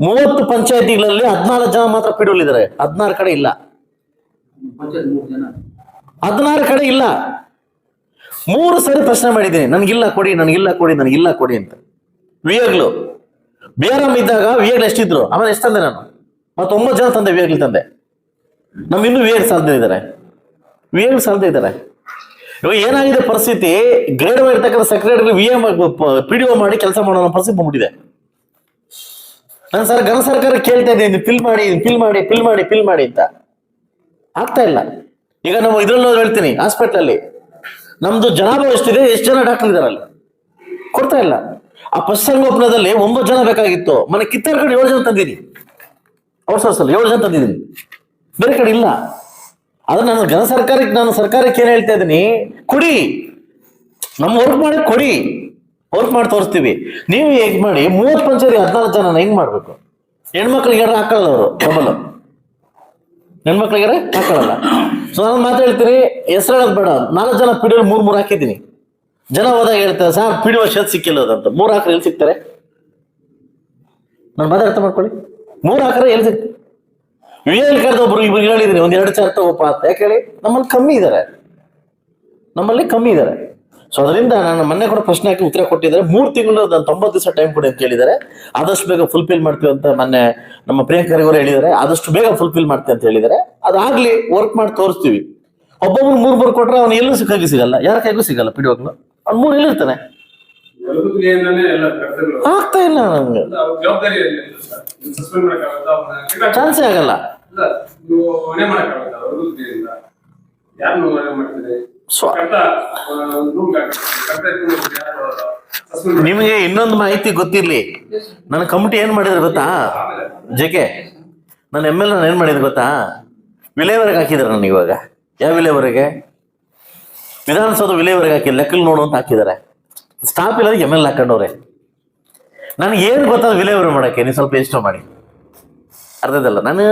A: ಮೂವತ್ತು ಪಂಚಾಯತಿಗಳಲ್ಲಿ ಹದಿನಾಲ್ಕು ಜನ ಮಾತ್ರ ಪಿಡುವಲ್ಲಿದ್ದಾರೆ ಹದಿನಾರು ಕಡೆ ಇಲ್ಲ. ಹದಿನಾರು ಕಡೆ ಇಲ್ಲ. ಮೂರು ಸರಿ ಪ್ರಶ್ನೆ ಮಾಡಿದ್ದೀನಿ. ನನಗಿಲ್ಲ ಕೊಡಿ ನನಗಿಲ್ಲ ಕೊಡಿ ನನಗಿಲ್ಲ ಕೊಡಿ ಅಂತ. ವಿಯರ್ಗಳು ಬೇರಮ್ ಇದ್ದಾಗ ವಿಯರ್ಗಳು ಎಷ್ಟಿದ್ರು? ಆಮೇಲೆ ಎಷ್ಟು ತಂದೆ ನಾನು? ಮತ್ತೆ ಒಂಬತ್ತು ಜನ ತಂದೆ ವಿಯರ್ಗಳು ತಂದೆ. ನಮ್ಮ ಇನ್ನೂ ವಿಯಗ್ ಸಾಲದೇ ಇದ್ದಾರೆ ಎಂ ಅಂತ ಇದ್ದಾರೆ. ಇವಾಗ ಏನಾಗಿದೆ ಪರಿಸ್ಥಿತಿ? ಗ್ರೇಡ್ ಇರ್ತಕ್ಕಂಥ secretary V M P D O ಮಾಡಿ ಕೆಲಸ ಮಾಡೋ ಪರಿಸ್ಥಿತಿ ಬಂದ್ಬಿಟ್ಟಿದೆ. ನಾನು ಸರ್, ಘನ ಸರ್ಕಾರ ಕೇಳ್ತಾ ಇದ್ದೀನಿ ಫಿಲ್ ಮಾಡಿ ಫಿಲ್ ಮಾಡಿ ಫಿಲ್ ಮಾಡಿ ಫಿಲ್ ಮಾಡಿ ಅಂತ. ಆಗ್ತಾ ಇಲ್ಲ. ಈಗ ನಾವು ಇದ್ರಲ್ಲೂ ಹೇಳ್ತೀನಿ ಹಾಸ್ಪಿಟ್ಲಲ್ಲಿ ನಮ್ದು ಜನಾಭ ಎಷ್ಟಿದೆ, ಎಷ್ಟು ಜನ ಡಾಕ್ಟರ್ ಇದಾರೆ ಅಲ್ಲಿ? ಕೊಡ್ತಾ ಇಲ್ಲ. ಆ ಪಶುಸಂಗೋಪನದಲ್ಲಿ ಒಂಬತ್ತು ಜನ ಬೇಕಾಗಿತ್ತು. ಮನೆ ಕಿತ್ತರ್ ಕಡೆ ಏಳು ಜನ ತಂದಿದ್ದೀನಿ. ಅವ್ರ ಸರ್ಸಲ್ಲಿ ಏಳು ಜನ ತಂದಿದ್ದೀನಿ. ಬೇರೆ ಕಡೆ ಇಲ್ಲ. ಅದು ನಾನು ಘನ ಸರ್ಕಾರಕ್ಕೆ, ನಾನು ಸರ್ಕಾರಕ್ಕೆ ಏನು ಹೇಳ್ತಾ ಇದ್ದೀನಿ ಕೊಡಿ. ನಮ್ಮ ವರ್ಕ್ ಮಾಡಿ ಕೊಡಿ. ವರ್ಕ್ ಮಾಡಿ ತೋರಿಸ್ತೀವಿ. ನೀವು ಹೇಗೆ ಮಾಡಿ ಮೂವತ್ತು ಪಂಚಾಯತಿ ಹದಿನಾಲ್ಕು ಜನ ಹೆಂಗ್ ಮಾಡ್ಬೇಕು? ಹೆಣ್ಮಕ್ಳಿಗೆ ಯಾರು ಹಾಕಲ್ಲ ಅವರು ಡಬಲ್ ಹೆಣ್ಮಕ್ಳಿಗೆ ಹಾಕೊಳ್ಳಲ್ಲ ಸೊ ನಾನು ಮಾತಾಡ್ತೀನಿ ಹೆಸರು ಹೇಳೋದು ಬೇಡ. ನಾಲ್ಕು ಜನ ಪಿಡಿಯೋ ಮೂರ್, ಮೂರು ಹಾಕಿದ್ದೀನಿ. ಜನ ಹೋದಾಗ ಹೇಳ್ತಾರೆ, ಸರ್ ಪಿಡಿಯೋ ವರ್ಷದ ಸಿಕ್ಕಿಲ್ಲ ಅಂತ. ಮೂರು ಹಾಕ್ರೆ ಎಲ್ಲಿ ಸಿಗ್ತಾರೆ? ನಾನು ಮಾತಾಡ್ತಾ ಮಾಡ್ಕೊಳ್ಳಿ. ಮೂರು ಹಾಕ್ರೆ ಎಲ್ಲಿ ಸಿಗ್ತಾರೆ ವಿ ಎಲ್ ಕರೆದ ಒಬ್ರು ಇಬ್ರು ಹೇಳಿದ್ರಿ ಒಂದ್ ಎರಡು ಚಾರ್ ತಗೋಪ್ಪ ಅಂತ. ಯಾಕೆ ಹೇಳಿ? ನಮ್ಮಲ್ಲಿ ಕಮ್ಮಿ ಇದ್ದಾರೆ ನಮ್ಮಲ್ಲಿ ಕಮ್ಮಿ ಇದ್ದಾರೆ ಸೊ ಅದರಿಂದ ನಾನು ಮೊನ್ನೆ ಕೂಡ ಪ್ರಶ್ನೆ ಹಾಕಿ ಉತ್ತರ ಕೊಟ್ಟಿದ್ದಾರೆ. ಮೂರು ತಿಂಗಳು ನಾನು ತೊಂಬತ್ತು ದಿವಸ ಟೈಮ್ ಕೊಡಿ ಅಂತ ಹೇಳಿದ್ದಾರೆ. ಆದಷ್ಟು ಬೇಗ ಫುಲ್ಫಿಲ್ ಮಾಡ್ತೀವಿ ಅಂತ ಮೊನ್ನೆ ನಮ್ಮ ಪ್ರಿಯಾಂಕರಿಗವರು ಹೇಳಿದ್ದಾರೆ. ಆದಷ್ಟು ಬೇಗ ಫುಲ್ಫಿಲ್ ಮಾಡ್ತೀವಿ ಅಂತ ಹೇಳಿದ್ದಾರೆ. ಅದಾಗ್ಲಿ ವರ್ಕ್ ಮಾಡಿ ತೋರಿಸ್ತೀವಿ. ಒಬ್ಬೊಬ್ರು ಮೂರು ಮೂರು ಕೊಟ್ರೆ ಅವ್ನು ಎಲ್ಲೂ ಸಿಕ್ಕಾಗಿ ಸಿಗಲ್ಲ. ಯಾರ ಕೈಗೂ ಸಿಗಲ್ಲ ಪಿಡಿಯೋಗ್ಲು ಅವ್ನು ಮೂರು ಎಲ್ಲಿರ್ತಾನೆ ಆಗ್ತಾ ಇಲ್ಲ
B: ನನಗೆ
A: ಚಾನ್ಸೇ ಆಗಲ್ಲ. ನಿಮಗೆ ಇನ್ನೊಂದು ಮಾಹಿತಿ ಗೊತ್ತಿರ್ಲಿ. ನನ್ನ ಕಮಿಟಿ ಏನ್ ಮಾಡಿದ್ರೆ ಗೊತ್ತಾ? ಜೆಕೆ ನನ್ನ ಎಂ ಎಲ್ ಏನ್ ಮಾಡಿದ್ರು ಗೊತ್ತಾ? ವಿಲೇವರೆಗೆ ಹಾಕಿದಾರೆ ನಾನು ಇವಾಗ. ಯಾವ ವಿಲೇವರೆಗೆ? ವಿಧಾನಸೌಧ ವಿಲೇವರೆಗೆ ಹಾಕಿ ಲೆಕ್ಕಲ್ ನೋಡು ಅಂತ ಹಾಕಿದ್ದಾರೆ. ಸ್ಟಾಪ್ ಇಲ್ಲ ಎಂ ಎಲ್ ಹಾಕೊಂಡವ್ರೆ. ನನಗೆ ಏನು ಗೊತ್ತಾದ ವಿಲೇವರೆ ಮಾಡಕ್ಕೆ ನೀವು ಸ್ವಲ್ಪ ಎಷ್ಟು ಮಾಡಿ. ಅರ್ಥದಲ್ಲ ನಾನು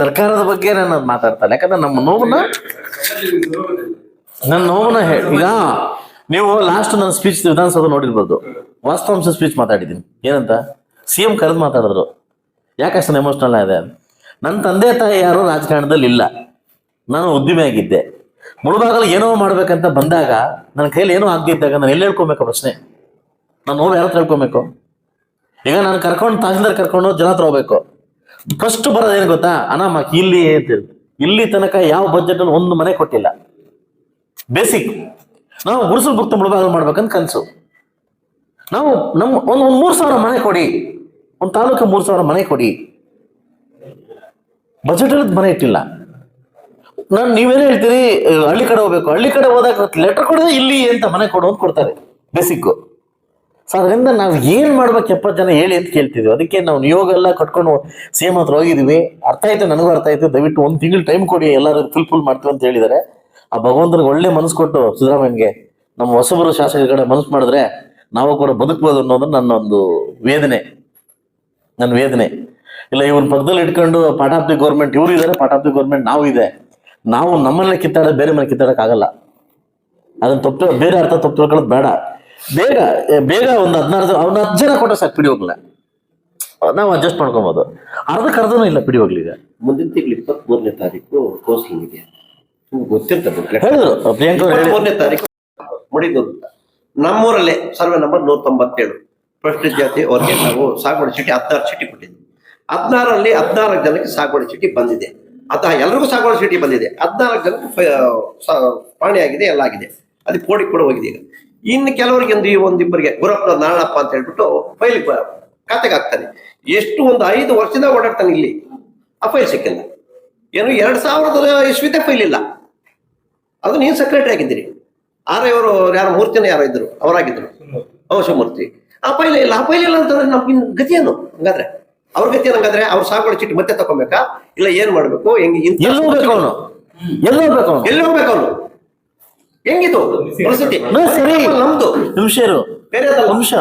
A: ಸರ್ಕಾರದ ಬಗ್ಗೆ ನಾನು ಮಾತಾಡ್ತಾನೆ. ಮಾತಾಡ್ತಾ ಯಾಕಂದ್ರೆ ನಮ್ಮ ನೋವನ್ನ ನನ್ನ ನೋವನ್ನ ಈಗ ನೀವು ಲಾಸ್ಟ್ ನನ್ನ ಸ್ಪೀಚ್ ವಿಧಾನಸೌಧ ನೋಡಿರ್ಬೋದು. ವಾಸ್ತವಾಂಶ ಸ್ಪೀಚ್ ಮಾತಾಡಿದ್ದೀನಿ. ಏನಂತ? ಸಿ ಎಂ ಕರೆದು ಮಾತಾಡಿದ್ರು. ಯಾಕೆ ಅಷ್ಟೊಂದು ಎಮೋಷ್ನಲ್ ಇದೆ ನನ್ನ ತಂದೆ ತಾಯಿ ಯಾರು ರಾಜಕಾರಣದಲ್ಲಿ ಇಲ್ಲ. ನಾನು ಉದ್ದಿಮೆ ಆಗಿದ್ದೆ ಮುಳುಬಾಗಲು ಏನೋ ಮಾಡ್ಬೇಕಂತ ಬಂದಾಗ ನನ್ನ ಕೈಲಿ ಏನೋ ಆಗದಿದ್ದಾಗ ನಾನು ಎಲ್ಲಿ ಹೇಳ್ಕೊಬೇಕು ಪ್ರಶ್ನೆ? ನಾನು ನೋವು ಯಾರ ಹೇಳ್ಕೊಬೇಕು? ಈಗ ನಾನು ಕರ್ಕೊಂಡು, ತಹಸೀಲ್ದಾರ್ ಕರ್ಕೊಂಡು ಜನ ಹತ್ರ ಹೋಗ್ಬೇಕು. ಫಸ್ಟ್ ಬರೋದು ಏನು ಗೊತ್ತಾ? ಅನಾಮ ಇಲ್ಲಿ ಅಂತ. ಇಲ್ಲಿ ತನಕ ಯಾವ ಬಜೆಟ್ ಅಲ್ಲಿ ಒಂದು ಮನೆ ಕೊಟ್ಟಿಲ್ಲ. ಬೇಸಿಕ್ ನಾವು ಗುಡಿಸಲು ಭಕ್ತ ಮುಳುಬಾಗಲು ಮಾಡ್ಬೇಕಂತ ಕನಸು. ನಾವು ನಮ್ಮ ಒಂದು ಒಂದು ಮೂರು ಸಾವಿರ ಮನೆ ಕೊಡಿ. ಒಂದು ತಾಲೂಕು ಮೂರು ಸಾವಿರ ಮನೆ ಕೊಡಿ. ಬಜೆಟ್ ಅಲ್ಲಿ ಮನೆ ಇಟ್ಟಿಲ್ಲ. ನಾನು ನೀವೇನು ಹೇಳ್ತೀರಿ, ಹಳ್ಳಿ ಕಡೆ ಹೋಗ್ಬೇಕು. ಹಳ್ಳಿ ಕಡೆ ಹೋದಾಗ ಲೆಟರ್ ಕೊಡೋದೇ ಇಲ್ಲಿ ಅಂತ ಮನೆ ಕೊಡು ಅಂತ ಕೊಡ್ತಾರೆ. ಬೇಸಿಕ್ಕು ಸೊ ಅದರಿಂದ ನಾವು ಏನು ಮಾಡ್ಬೇಕು ಎಪ್ಪತ್ತು ಜನ ಹೇಳಿ ಅಂತ ಕೇಳ್ತಿದ್ವಿ. ಅದಕ್ಕೆ ನಾವು ನಿಯೋಗ ಎಲ್ಲ ಕಟ್ಕೊಂಡು ಸೇಮ್ ಹತ್ರ ಹೋಗಿದ್ದೀವಿ ಅರ್ಥ ಆಯ್ತು, ನನಗೂ ಅರ್ಥ ಆಯ್ತು. ದಯವಿಟ್ಟು ಒಂದು ತಿಂಗಳು ಟೈಮ್ ಕೊಡಿ, ಎಲ್ಲರೂ ಫುಲ್ ಫುಲ್ ಮಾಡ್ತೀವಿ ಅಂತ ಹೇಳಿದ್ದಾರೆ ಆ ಭಗವಂತನಿಗೆ ಒಳ್ಳೆ ಮನಸ್ಸು ಕೊಟ್ಟು ಸಿದ್ದರಾಮಯ್ಯಗೆ ನಮ್ಮ ಹೊಸಬರು ಶಾಸಕರ ಮನಸ್ಸು ಮಾಡಿದ್ರೆ ನಾವು ಕೂಡ ಬದುಕ್ಬೋದು ಅನ್ನೋದು ನನ್ನ ಒಂದು ವೇದನೆ. ನನ್ನ ವೇದನೆ. ಇಲ್ಲ ಇವ್ರ ಪಕ್ಕದಲ್ಲಿ ಇಟ್ಕೊಂಡು ಪಾರ್ಟ್ ಆಫ್ ದಿ ಗೌರ್ಮೆಂಟ್ ಇವ್ರು ಇದ್ದಾರೆ ಪಾರ್ಟ್ ಆಫ್ ದಿ ಗೌರ್ಮೆಂಟ್ ನಾವು ಇದೆ. ನಾವು ನಮ್ಮನ್ನೇ ಕಿತ್ತಾಡೋದು, ಬೇರೆ ಮನೆ ಕಿತ್ತಾಡೋಕ್ಕಾಗಲ್ಲ. ಅದನ್ನ ತಪ್ಪು, ಬೇರೆ ಅರ್ಥ ತಪ್ಪು ತಿಳ್ಕೊಳ್ಳೋದು ಬೇಡ. ಬೇಗ ಬೇಗ ಒಂದು ಹದಿನಾರು ಜನ ಅವ್ನ ಹತ್ತು ಜನ ಕೊಟ್ಟರೆ ಸಾಕು ಪಿಡಿ ಹೋಗ್ಲ ನಾವು ಅಡ್ಜಸ್ಟ್ ಮಾಡ್ಕೊಬೋದು. ಅರ್ಧ ಕರೆದೂ ಇಲ್ಲ ಪಿಡಿ ಈಗ
C: ಮುಂದಿನ ತಿಂಗಳು ಇಪ್ಪತ್ತ್ ಮೂರನೇ ತಾರೀಕು ಕೌನ್ಸಿಲಿಂಗ್ ಇದೆ ನಿಮ್ಗೆ ಗೊತ್ತಿರ್ತದೆ
A: ಹೇಳಿದ್ರು ಪ್ರಿಯಾಂಕ ಅವ್ರು ಹೇಳಿ
C: ಮೂರನೇ ತಾರೀಕು ಮುಡಿದು ನಮ್ಮೂರಲ್ಲೇ ಸರ್ವೆ ನಂಬರ್ ನೂರ ತೊಂಬತ್ತೇಳು ಪ್ರಶ್ನೆ ಜಾತಿ ಅವ್ರಿಗೆ ನಾವು ಸಾಗುವಳಿ ಚೀಟಿ ಹದಿನಾರು ಚೀಟಿ ಕೊಟ್ಟಿದ್ವಿ. ಹದಿನಾರಲ್ಲಿ ಹದಿನಾಲ್ಕು ಜನಕ್ಕೆ ಸಾಗುವಳಿ ಚೀಟಿ ಬಂದಿದೆ. ಅದ ಎಲ್ರಿಗೂ ಸಾಗುವಳಿ ಚೀಟಿ ಬಂದಿದೆ. ಹದಿನಾಲ್ಕು ಜನಕ್ಕೆ ಪಾಣಿ ಆಗಿದೆ ಎಲ್ಲ ಆಗಿದೆ. ಅದು ಕೋಡಿ ಕೂಡ ಹೋಗಿದೆ ಈಗ. ಇನ್ನು ಕೆಲವರಿಗೆ ಒಂದು ಒಂದಿಬ್ಬರಿಗೆ ಗುರಪ್ಪ ನಾರಾಯಣಪ್ಪ ಅಂತ ಹೇಳ್ಬಿಟ್ಟು ಫೈಲ್ ಖಾತೆಗೆ ಹಾಕ್ತಾನೆ. ಎಷ್ಟು ಒಂದು ಐದು ವರ್ಷದ ಓಡಾಡ್ತಾನೆ ಇಲ್ಲಿ ಆ ಫೈಲ್ ಸಿಕ್ಕಿಲ್ಲ. ಏನು ಎರಡ್ ಸಾವಿರದ ಇಸ್ವಿತೆ ಫೈಲ್ ಇಲ್ಲ. ಅದು ನೀನು ಸೆಕ್ರೆಟರಿ ಆಗಿದ್ದೀರಿ. ಆರ್ ಅವರು ಯಾರು ಮೂರ್ತಿನ ಯಾರೋ ಇದ್ರು ಅವರಾಗಿದ್ರು. ಅವಶ್ಯ ಮೂರ್ತಿ ಆ ಫೈಲ್ ಇಲ್ಲ ಆ ಫೈಲ್ ಇಲ್ಲ ಅಂತಂದ್ರೆ ನಮ್ಗಿನ್ ಗತಿ ಏನು? ಹಂಗಾದ್ರೆ? ಅವ್ರ ಗತಿ ಹಂಗಾದ್ರೆ? ಅವ್ರ ಸಾಗುವಳಿ ಚೀಟಿ ಮತ್ತೆ ತಗೊಬೇಕಾ ಇಲ್ಲ ಏನ್ ಮಾಡ್ಬೇಕು? ಹೆಂಗ್
A: ಎಲ್ಲಿ ಹೋಗ್ಬೇಕು ಅವನು? ಎಲ್ಲಿ ಹೋಗ್ಬೇಕು ಅವನು?
C: ಹೆಂಗಿದು ಪರಿಸ್ಥಿತಿ. ನಮ್ದು.
A: ನಿಮಿಷ ಇರು. ನಿಮಿಷ.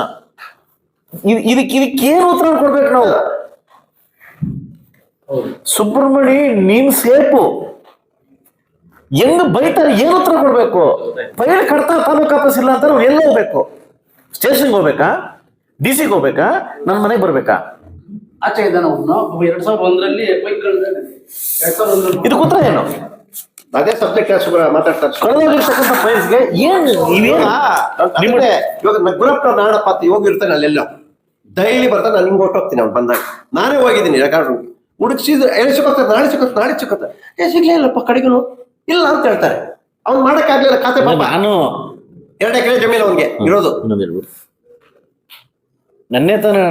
A: ಇದ್- ಇದಕ್ಕೆ ಇದಕ್ಕೆ ಏನು ಉತ್ತರ ಕೊಡ್ಬೇಕು ನಾವು? ಸುಬ್ರಹ್ಮಣಿ ನೀನ್ ಸೇಪು ಹೆಂಗ್ ಬೈತಾರೆ ಏನ್ ಉತ್ತರ ಕೊಡ್ಬೇಕು? ಪೈಲ್ ಕಡ್ತಾ ತಾಲೂಕ್ ಆಫೀಸ್ ಇಲ್ಲ ಅಂತ ನಾವು ಎಲ್ಲಿ ಹೋಗ್ಬೇಕು? ಸ್ಟೇಷನ್ಗೆ ಹೋಗ್ಬೇಕಾ? ಡಿ ಸಿಗೆ ಹೋಗ್ಬೇಕಾ? ನನ್ನ ಮನೆಗೆ ಬರ್ಬೇಕಾ?
D: ಆಚೆ ಇದ್ದಾನೆ ಅವನು ಒಬ್ಬ ಎರಡ್ ಸಾವಿರದ ಒಂದರಲ್ಲಿ ಬೈಕ್ ಎರಡ್ ಸಾವಿರದ ಒಂದರಲ್ಲಿ
A: ಇದಕ್ಕೆ ಉತ್ತರ ಏನು?
C: ಅದೇ ಸಬ್ಜೆಕ್ಟ್ ಮಾತಾಡ್ತಾರೆ
A: ಕಳೆದೋಗಿರ್ತಕ್ಕಂಥ ಏನ್
C: ಇವಾಗ ಗುರಪ್ಪ ನಾಡಪ್ಪ ಅಂತ ಹೋಗಿ ಇರ್ತಾನೆ ಅಲ್ಲೆಲ್ಲ. ಡೈಲಿ ಬರ್ತಾನೆ ನಾನು ನಿಮ್ಗೆ ಹೊಟ್ಟೋಗ್ತೀನಿ ಅವ್ನು ಬಂದಾಗ. ನಾನೇ ಹೋಗಿದ್ದೀನಿ ರೆಕಾರ್ಡ್ ಹುಡುಕ್ಸಿದ್ರೆ ಎಳೆ ಸಿಕ್ಕತ್ತ ನಾಳೆ ಸಿಕ್ಕತ್ತ ನಾಳೆ ಸಿಕ್ಕತ್ತ. ಏ ಸಿಗ್ಲೇ ಇಲ್ಲಪ್ಪ ಕಡೆಗೂ ಇಲ್ಲ ಅಂತ ಹೇಳ್ತಾರೆ. ಅವ್ನು ಮಾಡಕ್ಕಾಗ್ಲಿಲ್ಲ ಖಾತೆ ಪಾಪ.
A: ನಾನು
C: ಎರಡು ಎಕರೆ ಜಮೀನು ಅವನಿಗೆ ಇರೋದು.
A: ನನ್ನೇ ತಾನೇ